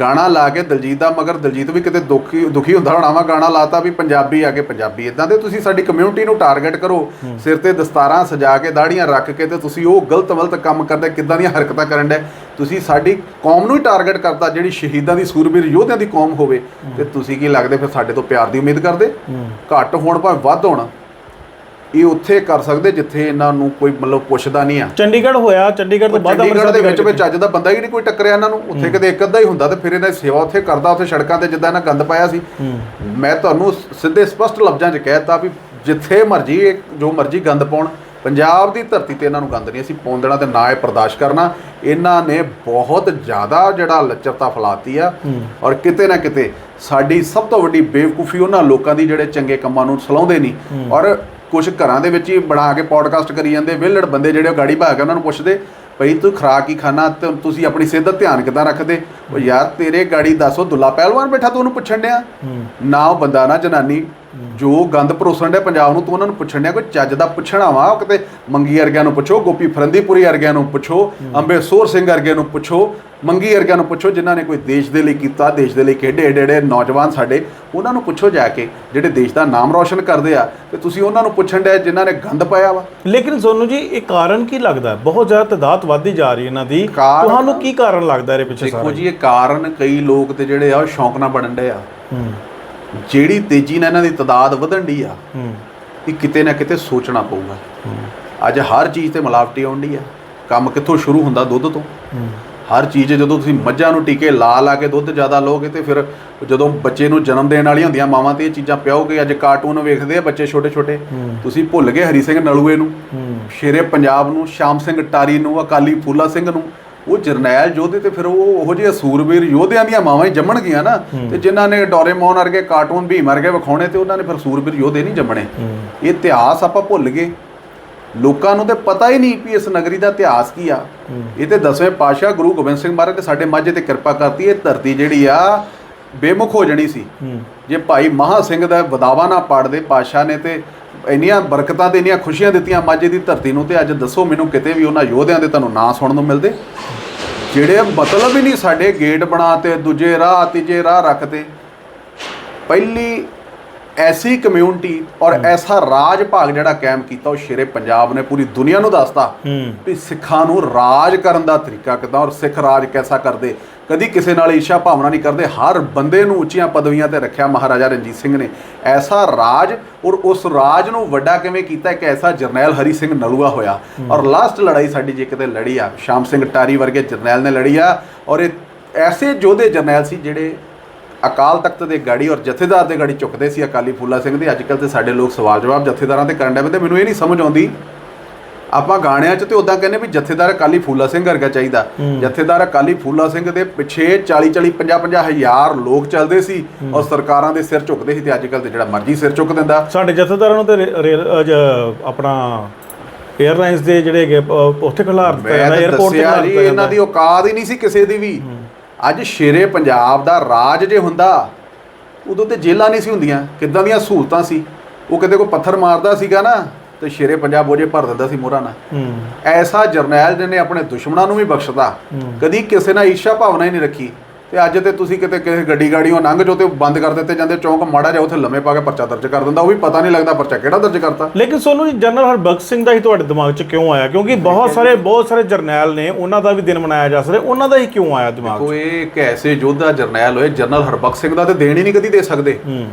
ਗਾਣਾ ਲਾ ਕੇ ਦਲਜੀਤ ਦਾ, ਮਗਰ ਦਲਜੀਤ ਵੀ ਕਿਤੇ ਦੁਖੀ ਦੁਖੀ ਹੁੰਦਾ ਹੋਣਾ ਵਾ, ਗਾਣਾ ਲਾਤਾ ਵੀ ਪੰਜਾਬੀ ਆ ਕੇ ਪੰਜਾਬੀ। ਇਦਾਂ ਦੇ ਤੁਸੀਂ ਸਾਡੀ ਕਮਿਊਨਿਟੀ ਨੂੰ ਟਾਰਗੇਟ ਕਰੋ, ਸਿਰ ਤੇ ਦਸਤਾਰਾਂ ਸਜਾ ਕੇ ਦਾੜੀਆਂ ਰੱਖ ਕੇ ਤੇ ਤੁਸੀਂ ਉਹ ਗਲਤ ਵਲਤ ਕੰਮ ਕਰਦੇ, ਕਿੱਦਾਂ ਦੀਆਂ ਹਰਕਤਾਂ ਕਰਨ ਦੇ ਤੁਸੀਂ ਸਾਡੀ ਕੌਮ ਨੂੰ ਹੀ ਟਾਰਗੇਟ ਕਰਤਾ, ਜਿਹੜੀ ਸ਼ਹੀਦਾਂ ਦੀ ਸੂਰਬੀਰ ਯੋਧਿਆਂ ਦੀ ਕੌਮ ਹੋਵੇ। ਤੇ ਤੁਸੀਂ ਕੀ ਲੱਗਦੇ? ਫਿਰ ਸਾਡੇ ਤੋਂ ਪਿਆਰ ਦੀ ਉਮੀਦ ਕਰਦੇ। ਘੱਟ ਹੋਣ ਭਾਵੇਂ ਵੱਧ ਹੋਣ। ਇਹ ਉੱਥੇ ਕਰ ਸਕਦੇ ਜਿੱਥੇ ਇਹਨਾਂ ਨੂੰ ਕੋਈ ਮਤਲਬ ਪੁੱਛਦਾ ਨਹੀਂ ਆ। ਚੰਡੀਗੜ੍ਹ ਹੋਇਆ ਚੰਡੀਗੜ੍ਹ ਤੋਂ ਬਾਅਦ ਚੰਡੀਗੜ੍ਹ ਦੇ ਵਿੱਚ ਵਿੱਚ ਚੱਜ ਦਾ ਬੰਦਾ ਹੀ ਨਹੀਂ ਕੋਈ ਟੱਕਰਿਆ ਇਹਨਾਂ ਨੂੰ। ਉੱਥੇ ਕਿਤੇ ਇੱਕ ਅੱਧਾ ਹੀ ਹੁੰਦਾ ਤੇ ਫਿਰ ਇਹਨਾਂ ਦੀ ਸੇਵਾ ਉੱਥੇ ਕਰਦਾ ਉੱਥੇ ਸੜਕਾਂ ਤੇ ਜਿੱਦਾਂ ਇਹਨਾਂ ਗੰਦ ਪਾਇਆ ਸੀ। ਮੈਂ ਤੁਹਾਨੂੰ ਸਿੱਧੇ ਸਪਸ਼ਟ ਲਫ਼ਜ਼ਾਂ 'ਚ ਕਹਿਤਾ ਵੀ ਜਿੱਥੇ ਮਰਜ਼ੀ ਜੋ ਮਰਜ਼ੀ ਗੰਦ ਪਾਉਣ ਪੰਜਾਬ ਦੀ ਧਰਤੀ ਤੇ ਇਹਨਾਂ ਨੂੰ ਗੰਦ ਨਹੀਂ ਅਸੀਂ ਪਾਉਣ ਦੇਣਾ ਤੇ ਨਾ ਇਹ ਬਰਦਾਸ਼ਤ ਕਰਨਾ। ਇਹਨਾਂ ਨੇ ਬਹੁਤ ਜ਼ਿਆਦਾ ਜਿਹੜਾ ਲੱਚਰਤਾ ਫੈਲਾਤੀ ਆ। ਔਰ ਕਿਤੇ ਨਾ ਕਿਤੇ ਸਾਡੀ ਸਭ ਤੋਂ ਵੱਡੀ ਬੇਵਕੂਫੀ ਉਹਨਾਂ ਲੋਕਾਂ ਦੀ ਜਿਹੜੇ ਚੰਗੇ ਕੰਮਾਂ ਨੂੰ ਸਲਾਉਂਦੇ ਨਹੀਂ। ਔਰ ਕੁਝ ਘਰਾਂ ਦੇ ਵਿੱਚ ਹੀ ਬਣਾ ਕੇ ਪੋਡਕਾਸਟ ਕਰੀ ਜਾਂਦੇ ਵਿਹਲੜ ਬੰਦੇ ਜਿਹੜੇ ਉਹ ਗਾੜੀ ਭਾਗ ਕੇ ਉਹਨਾਂ ਨੂੰ ਪੁੱਛਦੇ ਭਈ ਤੂੰ ਖਰਾਕ ਹੀ ਖਾਣਾ ਤੇ ਤੁਸੀਂ ਆਪਣੀ ਸਿਹਤ ਦਾ ਧਿਆਨ ਕਿਦਾਂ ਰੱਖਦੇ? ਉਹ ਯਾਰ ਤੇਰੇ ਗਾੜੀ ਦੱਸੋ ਦੁੱਲਾ ਪਹਿਲਵਾਨ ਬੈਠਾ ਤੂੰ ਉਹਨੂੰ ਪੁੱਛਣ ਡਿਆ? ਨਾ ਉਹ ਬੰਦਾ ਨਾ ਜਨਾਨੀ ਜੋ ਗੰਦ ਪਰੋਸਣ ਦੇ ਪੰਜਾਬ ਨੂੰ ਤੂੰ ਉਹਨਾਂ ਨੂੰ ਪੁੱਛਣ ਡਿਆ ਕੋਈ ਚੱਜ ਦਾ ਪੁੱਛਣਾ ਵਾ? ਕਿਤੇ ਮੰਗੀ ਵਰਗਿਆਂ ਨੂੰ ਪੁੱਛੋ ਗੋਪੀ ਫਰੰਦੀਪੁਰੀ ਵਰਗਿਆਂ ਨੂੰ ਪੁੱਛੋ ਅੰਬੇ ਸੋਰ ਸਿੰਘ ਵਰਗਿਆਂ ਨੂੰ ਪੁੱਛੋ ਮੰਗੀ ਵਰਗਿਆਂ ਨੂੰ ਪੁੱਛੋ ਜਿਨ੍ਹਾਂ ਨੇ ਕੋਈ ਦੇਸ਼ ਦੇ ਲਈ ਕੀਤਾ ਦੇਸ਼ ਦੇ ਲਈ ਖੇਡੇ ਏਡੇ ਨੌਜਵਾਨ ਸਾਡੇ ਉਹਨਾਂ ਨੂੰ ਪੁੱਛੋ ਜਾ ਕੇ ਜਿਹੜੇ ਦੇਸ਼ ਦਾ ਨਾਮ ਰੌਸ਼ਨ ਕਰਦੇ ਆ ਤੇ ਤੁਸੀਂ ਉਹਨਾਂ ਨੂੰ ਪੁੱਛਣ ਡਿਆ ਜਿਨ੍ਹਾਂ ਨੇ ਗੰਦ ਪਾਇਆ ਵਾ। ਲੇਕਿਨ ਸੋਨੂ ਜੀ ਇਹ ਕਾਰਨ ਕੀ ਲੱਗਦਾ? ਬਹੁਤ ਜ਼ਿਆਦਾ ਤਦਾਦ ਵੱਧਦੀ ਜਾ ਰਹੀ ਇਹਨਾਂ ਦੀ। ਤੁਹਾਨੂੰ ਕੀ ਕਾਰਨ ਲੱਗਦਾ ਇਹਦੇ ਪਿੱਛੇ ਦੇਖੋ ਸਾਰਾ? ਜੀ ਇਹ ਕਾਰਨ ਕਈ ਲੋਕ ਤੇ ਜਿਹੜੇ ਆ ਉਹ ਸ਼ੌਂਕ ਨਾਲ ਬਣਨ ਡਏ ਆ। ਜਿਹੜੀ ਤੇਜ਼ੀ ਨਾਲ ਇਹਨਾਂ ਦੀ ਤਦਾਦ ਵਧਣ ਡਈ ਆ ਹੂੰ। ਕਿ ਕਿਤੇ ਨਾ ਕਿਤੇ ਸੋਚਣਾ ਪਊਗਾ। ਅੱਜ ਹਰ ਚੀਜ਼ ਤੇ ਮਿਲਾਵਟੀ ਆਉਂਦੀ ਆ। ਕੰਮ ਕਿੱਥੋਂ ਸ਼ੁਰੂ ਹੁੰਦਾ ਦੁੱਧ ਤੋਂ? ਹਰ ਚੀਜ਼ ਜਦੋਂ ਤੁਸੀਂ ਮੱਝਾਂ ਨੂੰ ਟੀਕੇ ਲਾ ਲਾ ਕੇ ਦੁੱਧ ਜ਼ਿਆਦਾ ਲਓਗੇ ਤੇ ਫਿਰ ਜਦੋਂ ਬੱਚੇ ਨੂੰ ਜਨਮ ਦੇਣ ਵਾਲੀਆਂ ਹੁੰਦੀਆਂ ਮਾਵਾਂ ਤੇ ਇਹ ਚੀਜ਼ਾਂ ਪਿਆਓਗੇ ਅੱਜ ਕਾਰਟੂਨ ਵੇਖਦੇ ਆ ਬੱਚੇ ਛੋਟੇ ਛੋਟੇ। ਤੁਸੀਂ ਭੁੱਲ ਗਏ ਹਰੀ ਸਿੰਘ ਨਲੂਏ ਨੂੰ? ਸ਼ੇਰੇ ਪੰਜਾਬ ਨੂੰ ਸ਼ਾਮ ਸਿੰਘ ਟਾਰੀ ਨੂੰ ਅਕਾਲੀ ਫੂਲਾ ਸਿੰਘ ਨੂੰ ਉਹ ਜਰਨੈਲ ਯੋਧੇ ਤੇ ਫਿਰ ਉਹ ਉਹੋ ਜਿਹੇ ਸੂਰਬੀਰ ਯੋਧਿਆਂ ਦੀਆਂ ਮਾਵਾਂ ਹੀ ਜੰਮਣਗੀਆਂ ਨਾ ਤੇ ਜਿਨ੍ਹਾਂ ਨੇ ਡੋਰੇਮੋਨ ਵਰਗੇ ਕਾਰਟੂਨ ਭੀਮ ਵਰਗੇ ਵਿਖਾਉਣੇ ਤੇ ਉਹਨਾਂ ਨੇ ਫਿਰ ਸੂਰਬੀਰ ਯੋਧੇ ਨਹੀਂ ਜੰਮਣੇ। ਇਹ ਇਤਿਹਾਸ ਆਪਾਂ ਭੁੱਲ ਗਏ। ਲੋਕਾਂ ਨੂੰ ਤੇ ਪਤਾ ਹੀ ਨਹੀਂ ਵੀ ਇਸ ਨਗਰੀ ਦਾ ਇਤਿਹਾਸ ਕੀ ਆ। ਇਹ ਤੇ ਦਸਵੇਂ ਪਾਤਸ਼ਾਹ ਗੁਰੂ ਗੋਬਿੰਦ ਸਿੰਘ ਮਹਾਰਾਜ ਨੇ ਸਾਡੇ ਮਾਝੇ ਤੇ ਕਿਰਪਾ ਕਰਤੀ ਇਹ ਧਰਤੀ ਜਿਹੜੀ ਆ ਬੇਮੁਖ ਹੋ ਜਣੀ ਸੀ। ਜੇ ਭਾਈ ਮਹਾ ਸਿੰਘ ਦਾ ਬਦਾਵਾ ਨਾ ਪਾੜਦੇ ਪਾਤਸ਼ਾਹ ਨੇ ਤੇ ਇੰਨੀਆਂ ਬਰਕਤਾਂ ਤੇ ਇੰਨੀਆਂ ਖੁਸ਼ੀਆਂ ਦਿੱਤੀਆਂ ਮਾਝੇ ਦੀ ਧਰਤੀ ਨੂੰ ਤੇ ਅੱਜ ਦੱਸੋ ਮੈਨੂੰ ਕਿਤੇ ਵੀ ਉਹਨਾਂ ਯੋਧਿਆਂ ਦੇ ਤੁਹਾਨੂੰ ਨਾਂ ਸੁਣਨ ਨੂੰ ਮਿਲਦੇ? ਜਿਹੜੇ ਮਤਲਬ ਹੀ ਨਹੀਂ ਸਾਡੇ ਗੇਟ ਬਣਾ ਤੇ ਦੂਜੇ ਰਾਹ ਤੀਜੇ ਰਾਹ ਰੱਖਦੇ। ਪਹਿਲੀ ਐਸੀ ਕਮਿਊਨਿਟੀ ਔਰ ਐਸਾ ਰਾਜ ਭਾਗ ਜਿਹੜਾ ਕਾਇਮ ਕੀਤਾ ਉਹ ਸ਼ੇਰੇ ਪੰਜਾਬ ਨੇ ਪੂਰੀ ਦੁਨੀਆ ਨੂੰ ਦੱਸਤਾ ਵੀ ਸਿੱਖਾਂ ਨੂੰ ਰਾਜ ਕਰਨ ਦਾ ਤਰੀਕਾ ਕਿਦਾਂ ਔਰ ਸਿੱਖ ਰਾਜ ਕੈਸਾ ਕਰਦੇ। ਕਦੀ ਕਿਸੇ ਨਾਲ ਈਰਸ਼ਾ ਭਾਵਨਾ ਨਹੀਂ ਕਰਦੇ। ਹਰ ਬੰਦੇ ਨੂੰ ਉੱਚੀਆਂ ਪਦਵੀਆਂ ਤੇ ਰੱਖਿਆ ਮਹਾਰਾਜਾ ਰਣਜੀਤ ਸਿੰਘ ਨੇ। ਐਸਾ ਰਾਜ ਔਰ ਉਸ ਰਾਜ ਨੂੰ ਵੱਡਾ ਕਿਵੇਂ ਕੀਤਾ ਇੱਕ ਐਸਾ ਜਰਨੈਲ ਹਰੀ ਸਿੰਘ ਨਲੂਆ ਹੋਇਆ। ਔਰ ਲਾਸਟ ਲੜਾਈ ਸਾਡੀ ਜੇ ਕਿਤੇ ਲੜੀ ਆ। ਸ਼ਾਮ ਸਿੰਘ ਟਾਰੀ ਵਰਗੇ ਜਰਨੈਲ ਨੇ ਲੜੀ ਆ। ਔਰ ਇਹ ਐਸੇ ਯੋਧੇ ਜਰਨੈਲ ਸੀ ਜਿਹੜੇ ਅਕਾਲ ਤਖਤ ਦੇ ਗਾੜੀ ਔਰ ਜਥੇਦਾਰ ਦੇ ਗਾੜੀ ਝੁਕਦੇ ਸੀ ਅਕਾਲੀ ਫੂਲਾ ਸਿੰਘ ਦੇ। ਅੱਜਕੱਲ ਤੇ ਸਾਡੇ ਲੋਕ ਸਵਾਲ ਜਵਾਬ ਜਥੇਦਾਰਾਂ ਤੇ ਕਰਨ ਦੇ ਮੈਨੂੰ ਇਹ ਨਹੀਂ ਸਮਝ ਆਉਂਦੀ। ਆਪਾਂ ਗਾਣਿਆਂ 'ਚ ਤੇ ਉਦਾਂ ਕਹਿੰਦੇ ਵੀ ਜਥੇਦਾਰ ਅਕਾਲੀ ਫੂਲਾ ਸਿੰਘ ਵਰਗਾ ਚਾਹੀਦਾ। ਜਥੇਦਾਰ ਅਕਾਲੀ ਫੂਲਾ ਸਿੰਘ ਦੇ ਪਿੱਛੇ 40 40 50 50 ਹਜ਼ਾਰ ਲੋਕ ਚੱਲਦੇ ਸੀ ਔਰ ਸਰਕਾਰਾਂ ਦੇ ਸਿਰ ਝੁਕਦੇ ਸੀ ਤੇ ਅੱਜਕੱਲ ਤੇ ਜਿਹੜਾ ਮਰਜ਼ੀ ਸਿਰ ਝੁਕ ਦਿੰਦਾ। ਸਾਡੇ ਜਥੇਦਾਰਾਂ ਨੂੰ ਤੇ ਆਪਣਾ 에ਅਰਲਾਈਨਸ ਦੇ ਜਿਹੜੇ ਉੱਥੇ ਖਿਲਾਰ ਦਿੱਤਾ ਜਾਂਦਾ ਤਾਂ 에ਤੇ ਖਿਲਾਰ ਜੀ ਦਿੱਤਾ ਇਹਨਾਂ ਦੀ ਔਕਾਤ ਹੀ ਨਹੀਂ ਸੀ ਕਿਸੇ ਦੀ ਵੀ। ਅੱਜ ਸ਼ੇਰੇ ਪੰਜਾਬ ਦਾ ਰਾਜ ਜੇ ਹੁੰਦਾ ਉਦੋਂ ਤੇ ਜੇਲਾਂ ਨਹੀਂ ਸੀ ਹੁੰਦੀਆਂ। ਕਿੱਦਾਂ ਦੀਆਂ ਸਹੂਲਤਾਂ ਸੀ? ਉਹ ਕਿਤੇ ਕੋਈ ਪੱਥਰ ਮਾਰਦਾ ਸੀਗਾ ਨਾ ਤੇ ਸ਼ੇਰੇ ਪੰਜਾਬ ਉਹਦੇ ਭਰ ਦਿੰਦਾ ਸੀ ਮੋਹਰਾਂ ਨਾਲ। ਹੂੰ। ਐਸਾ ਜਰਨੈਲ ਜਿਹਨੇ ਆਪਣੇ ਦੁਸ਼ਮਣਾਂ ਨੂੰ ਵੀ ਬਖਸ਼ਦਾ ਕਦੀ ਕਿਸੇ ਨਾਲ ਈਰਸ਼ਾ ਭਾਵਨਾ ਹੀ ਨਹੀਂ ਰੱਖੀ। ਤੇ ਅੱਜ ਤੇ ਤੁਸੀਂ ਕਿਤੇ ਕਿਸੇ ਗੱਡੀ ਗਾੜੀਆਂ ਲੰਘ ਜੋ ਤੇ ਬੰਦ ਕਰ ਦਿੱਤੇ ਜਾਂਦੇ ਚੌਂਕ ਮਾੜਾ ਜਿਹਾ ਉੱਥੇ ਲੰਮੇ ਪਾ ਕੇ ਪਰਚਾ ਦਰਜ ਕਰ ਦਿੰਦਾ ਉਹ ਵੀ ਪਤਾ ਨਹੀਂ ਲੱਗਦਾ ਪਰਚਾ ਕਿਹੜਾ ਦਰਜ ਕਰਤਾ। ਲੇਕਿਨ ਸੋਨੂੰ ਜੀ ਜਨਰਲ ਹਰਬਖਤ ਸਿੰਘ ਦਾ ਹੀ ਤੁਹਾਡੇ ਦਿਮਾਗ 'ਚ ਕਿਉਂ ਆਇਆ? ਕਿਉਂਕਿ ਬਹੁਤ ਸਾਰੇ ਬਹੁਤ ਸਾਰੇ ਜਰਨੈਲ ਨੇ ਉਹਨਾਂ ਦਾ ਵੀ ਦਿਨ ਮਨਾਇਆ ਜਾ ਸਕਦਾ ਉਹਨਾਂ ਦਾ ਹੀ ਕਿਉਂ ਆਇਆ ਦਿਮਾਗ 'ਚ? ਕੋਈ ਇੱਕ ਐਸੇ ਯੋਧਾ ਜਰਨੈਲ ਹੋਏ ਜਨਰਲ ਹਰਬਖਸ਼ ਸਿੰਘ ਦਾ ਤੇ ਦੇਣ ਹੀ ਨਹੀਂ ਕਦੀ ਦੇ ਸਕਦੇ। ਹੂੰ।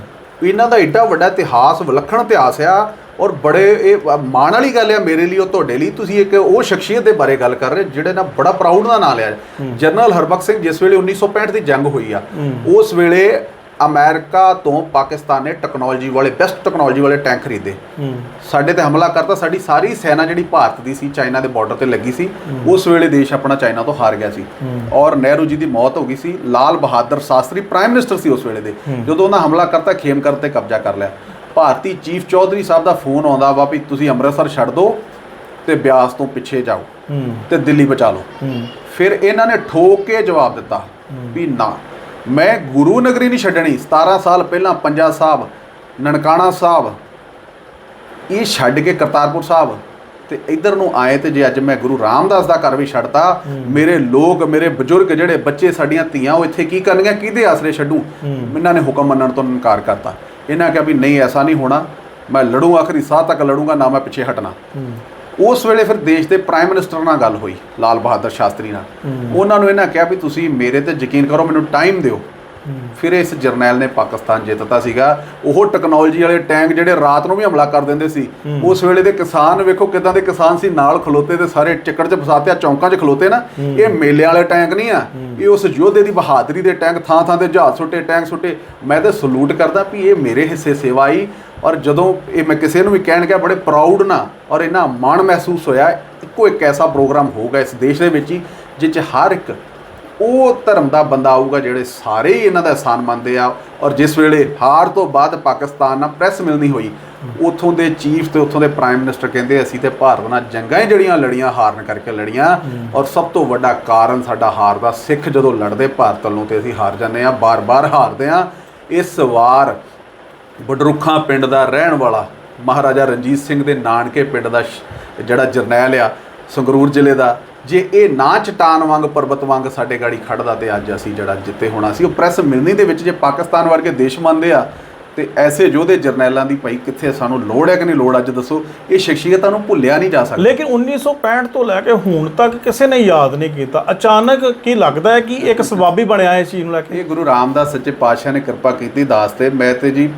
ਇਹਨਾਂ ਦਾ ਏਡਾ ਵੱਡਾ ਇਤਿਹਾਸ ਵਿਲੱਖਣ ਇਤਿਹਾਸ ਆ ਔਰ ਬੜੇ ਇਹ ਮਾਣ ਵਾਲੀ ਗੱਲ ਆ ਮੇਰੇ ਲਈ ਔਰ ਤੁਹਾਡੇ ਲਈ। ਤੁਸੀਂ ਇੱਕ ਉਹ ਸ਼ਖਸੀਅਤ ਦੇ ਬਾਰੇ ਗੱਲ ਕਰ ਰਹੇ ਜਿਹੜੇ ਨਾਲ ਬੜਾ ਪ੍ਰਾਊਡ ਦਾ ਨਾਂ ਲਿਆ ਜਨਰਲ ਹਰਬਖਸ਼ ਸਿੰਘ ਜਿਸ ਵੇਲੇ 1965 ਦੀ ਜੰਗ ਹੋਈ ਆ ਉਸ ਵੇਲੇ ਅਮਰੀਕਾ ਤੋਂ ਪਾਕਿਸਤਾਨ ਨੇ ਟੈਕਨੋਲੋਜੀ ਵਾਲੇ ਬੈਸਟ ਟੈਕਨੋਲੋਜੀ ਵਾਲੇ ਟੈਂਕ ਖਰੀਦੇ। ਹੂੰ। ਸਾਡੇ ਤੇ ਹਮਲਾ ਕਰਤਾ ਸਾਡੀ ਸਾਰੀ ਸੈਨਾ ਜਿਹੜੀ ਭਾਰਤ ਦੀ ਸੀ ਚਾਈਨਾ ਦੇ ਬਾਰਡਰ ਤੇ ਲੱਗੀ ਸੀ ਉਸ ਵੇਲੇ ਦੇਸ਼ ਆਪਣਾ ਚਾਈਨਾ ਤੋਂ ਹਾਰ ਗਿਆ ਸੀ। ਔਰ ਨਹਿਰੂ ਜੀ ਦੀ ਮੌਤ ਹੋ ਗਈ ਸੀ ਲਾਲ ਬਹਾਦਰ ਸ਼ਾਸਤਰੀ ਪ੍ਰਾਈਮ ਮਿਨਿਸਟਰ ਸੀ ਉਸ ਵੇਲੇ ਦੇ। ਜਦੋਂ ਉਹਨਾਂ ਹਮਲਾ ਕਰਤਾ ਖੇਮਕਰ ਤੇ ਕਬਜ਼ਾ ਕਰ ਲਿਆ। ਭਾਰਤੀ ਚੀਫ ਚੌਧਰੀ ਸਾਹਿਬ ਦਾ ਫੋਨ ਆਉਂਦਾ ਵਾ ਵੀ ਤੁਸੀਂ ਅੰਮ੍ਰਿਤਸਰ ਛੱਡ ਦਿਓ ਤੇ ਬਿਆਸ ਤੋਂ ਪਿੱਛੇ ਜਾਓ ਤੇ ਦਿੱਲੀ ਬਚਾ ਲਓ। ਫਿਰ ਇਹਨਾਂ ਨੇ ਠੋਕ ਕੇ ਜਵਾਬ ਦਿੱਤਾ ਵੀ ਨਾ ਮੈਂ ਗੁਰੂ ਨਗਰੀ ਨਹੀਂ ਛੱਡਣੀ। 17 ਸਾਲ ਪਹਿਲਾਂ ਪੰਜਾ ਸਾਹਿਬ ਨਨਕਾਣਾ ਸਾਹਿਬ ਇਹ ਛੱਡ ਕੇ ਕਰਤਾਰਪੁਰ ਸਾਹਿਬ ਤੇ ਇਧਰ ਨੂੰ ਆਏ ਤੇ ਜੇ ਅੱਜ ਮੈਂ ਗੁਰੂ ਰਾਮਦਾਸ ਦਾ ਘਰ ਵੀ ਛੱਡਤਾ ਮੇਰੇ ਲੋਕ ਮੇਰੇ ਬਜ਼ੁਰਗ ਜਿਹੜੇ ਬੱਚੇ ਸਾਡੀਆਂ ਧੀਆਂ ਉਹ ਇੱਥੇ ਕੀ ਕਰਨਗੀਆਂ? ਕਿਹਦੇ ਆਸਰੇ ਛੱਡੂ? ਇਹਨਾਂ ਨੇ ਹੁਕਮ ਮੰਨਣ ਤੋਂ ਇਨਕਾਰ ਕਰਤਾ। ਇਹਨਾਂ ਕਿਹਾ ਵੀ ਨਹੀਂ ਐਸਾ ਨਹੀਂ ਹੋਣਾ। ਮੈਂ ਲੜੂ ਆਖਰੀ ਸਾਹ ਤੱਕ ਲੜੂੰਗਾ ਨਾ ਮੈਂ ਪਿੱਛੇ ਹਟਣਾ। ਉਸ ਵੇਲੇ ਫਿਰ ਦੇਸ਼ ਦੇ ਪ੍ਰਾਈਮ ਮਿਨਿਸਟਰ ਨਾਲ ਗੱਲ ਹੋਈ ਲਾਲ ਬਹਾਦਰ ਸ਼ਾਸਤਰੀ ਨਾਲ। ਉਹਨਾਂ ਨੂੰ ਇਹਨਾਂ ਕਿਹਾ ਵੀ ਤੁਸੀਂ ਮੇਰੇ ਤੇ ਯਕੀਨ ਕਰੋ ਮੈਨੂੰ ਟਾਈਮ ਦਿਓ। ਫਿਰ ਇਸ ਜਰਨੈਲ ਨੇ ਪਾਕਿਸਤਾਨ ਜਿੱਤਤਾ ਸੀਗਾ। ਉਹ ਟੈਕਨੋਲੋਜੀ ਵਾਲੇ ਟੈਂਕ ਜਿਹੜੇ ਰਾਤ ਨੂੰ ਵੀ ਹਮਲਾ ਕਰ ਦਿੰਦੇ ਸੀ ਉਸ ਵੇਲੇ ਦੇ ਕਿਸਾਨ ਵੇਖੋ ਕਿਦਾਂ ਦੇ ਕਿਸਾਨ ਸੀ ਨਾਲ ਖਲੋਤੇ ਤੇ ਸਾਰੇ ਚੱਕੜ 'ਚ ਫਸਾਤੇ ਆ ਚੌਂਕਾਂ 'ਚ ਖਲੋਤੇ ਨਾ। ਇਹ ਮੇਲੇ ਵਾਲੇ ਟੈਂਕ ਨਹੀਂ ਆ। ਇਹ ਉਸ ਯੋਧੇ ਦੀ ਬਹਾਦਰੀ ਦੇ ਟੈਂਕ ਥਾਂ ਥਾਂ ਤੇ ਜਹਾਜ਼ ਸੁੱਟੇ ਟੈਂਕ ਸੁੱਟੇ। ਮੈਂ ਤੇ ਸਲੂਟ ਕਰਦਾ ਵੀ ਇਹ ਮੇਰੇ ਹਿੱਸੇ ਸੇਵਾ ਆਈ। ਔਰ ਜਦੋਂ ਇਹ ਮੈਂ ਕਿਸੇ ਨੂੰ ਵੀ ਕਹਿਣ ਗਿਆ ਬੜੇ ਪ੍ਰਾਊਡ ਨਾ ਔਰ ਇਹਨਾਂ ਮਾਣ ਮਹਿਸੂਸ ਹੋਇਆ ਇੱਕੋ ਇੱਕ ਐਸਾ ਪ੍ਰੋਗਰਾਮ ਹੋਊਗਾ ਇਸ ਦੇਸ਼ ਦੇ ਵਿੱਚ ਹੀ ਜਿਹ 'ਚ ਹਰ ਇੱਕ ਉਹ ਧਰਮ ਦਾ ਬੰਦਾ ਆਊਗਾ ਜਿਹੜੇ ਸਾਰੇ ਇਹਨਾਂ ਦਾ ਅਹਿਸਾਨ ਮੰਨਦੇ ਆ ਔਰ ਜਿਸ ਵੇਲੇ ਹਾਰ ਤੋਂ ਬਾਅਦ ਪਾਕਿਸਤਾਨ ਨਾਲ ਪ੍ਰੈਸ ਮਿਲਣੀ ਹੋਈ ਉਥੋਂ ਦੇ ਚੀਫ ਤੇ ਉਥੋਂ ਦੇ ਪ੍ਰਾਈਮ ਮਿਨਿਸਟਰ ਕਹਿੰਦੇ ਅਸੀਂ ਤੇ ਭਾਰਤ ਨਾਲ ਜੰਗਾਂ ਹੀ ਜਿਹੜੀਆਂ ਲੜੀਆਂ ਹਾਰਨ ਕਰਕੇ ਲੜੀਆਂ ਔਰ ਸਭ ਤੋਂ ਵੱਡਾ ਕਾਰਨ ਸਾਡਾ ਹਾਰ ਦਾ ਸਿੱਖ ਜਦੋਂ ਲੜਦੇ ਭਾਰਤ ਵੱਲੋਂ ਤੇ ਅਸੀਂ ਹਾਰ ਜਾਂਦੇ ਆ ਬਾਰ-ਬਾਰ ਹਾਰਦੇ ਆ ਇਸ ਵਾਰ ਬਡਰੁੱਖਾਂ ਪਿੰਡ ਦਾ ਰਹਿਣ ਵਾਲਾ ਮਹਾਰਾਜਾ ਰਣਜੀਤ ਸਿੰਘ ਦੇ ਨਾਨਕੇ ਪਿੰਡ ਦਾ ਜਿਹੜਾ ਜਰਨੈਲ ਆ ਸੰਗਰੂਰ ਜ਼ਿਲ੍ਹੇ ਦਾ ਜੇ ਇਹ ਨਾ ਚਟਾਨ ਵਾਂਗ ਪਰਬਤ ਵਾਂਗ ਸਾਡੇ ਗਾੜੀ ਖੜਦਾ ਤੇ ਅੱਜ ਅਸੀਂ ਜਿਹੜਾ ਜਿੱਤੇ ਹੋਣਾ ਸੀ ਉਹ ਪ੍ਰੈਸ ਮਿਲਣੀ ਦੇ ਵਿੱਚ ਜੇ ਪਾਕਿਸਤਾਨ ਵਰਗੇ ਦੇਸ਼ ਮੰਨਦੇ ਆ ਤੇ ਐਸੇ ਯੋਧੇ ਜਰਨੈਲਾਂ ਦੀ ਭਾਈ ਕਿੱਥੇ ਸਾਨੂੰ ਲੋੜ ਹੈ ਕਿ ਨਹੀਂ ਲੋੜ ਅੱਜ ਦੱਸੋ ਇਹ ਸ਼ਖਸੀਅਤਾਂ ਨੂੰ ਭੁੱਲਿਆ ਨਹੀਂ ਜਾ ਸਕਦਾ। ਲੇਕਿਨ 1965 ਤੋਂ ਲੈ ਕੇ ਹੁਣ ਤੱਕ ਕਿਸੇ ਨੇ ਯਾਦ ਨਹੀਂ ਕੀਤਾ। ਅਚਾਨਕ ਕੀ ਲੱਗਦਾ ਹੈ ਕਿ ਇੱਕ ਸਵਾਬੀ ਬਣਿਆ ਇਸ ਚੀਜ਼ ਨੂੰ ਲੈ ਕੇ? ਇਹ ਗੁਰੂ ਰਾਮਦਾਸ ਸੱਚੇ ਪਾਤਸ਼ਾਹ ਨੇ ਕਿਰਪਾ ਕੀਤੀ ਦਾਸ ਤੇ ਮੈਂ ਤੇ ਜੀ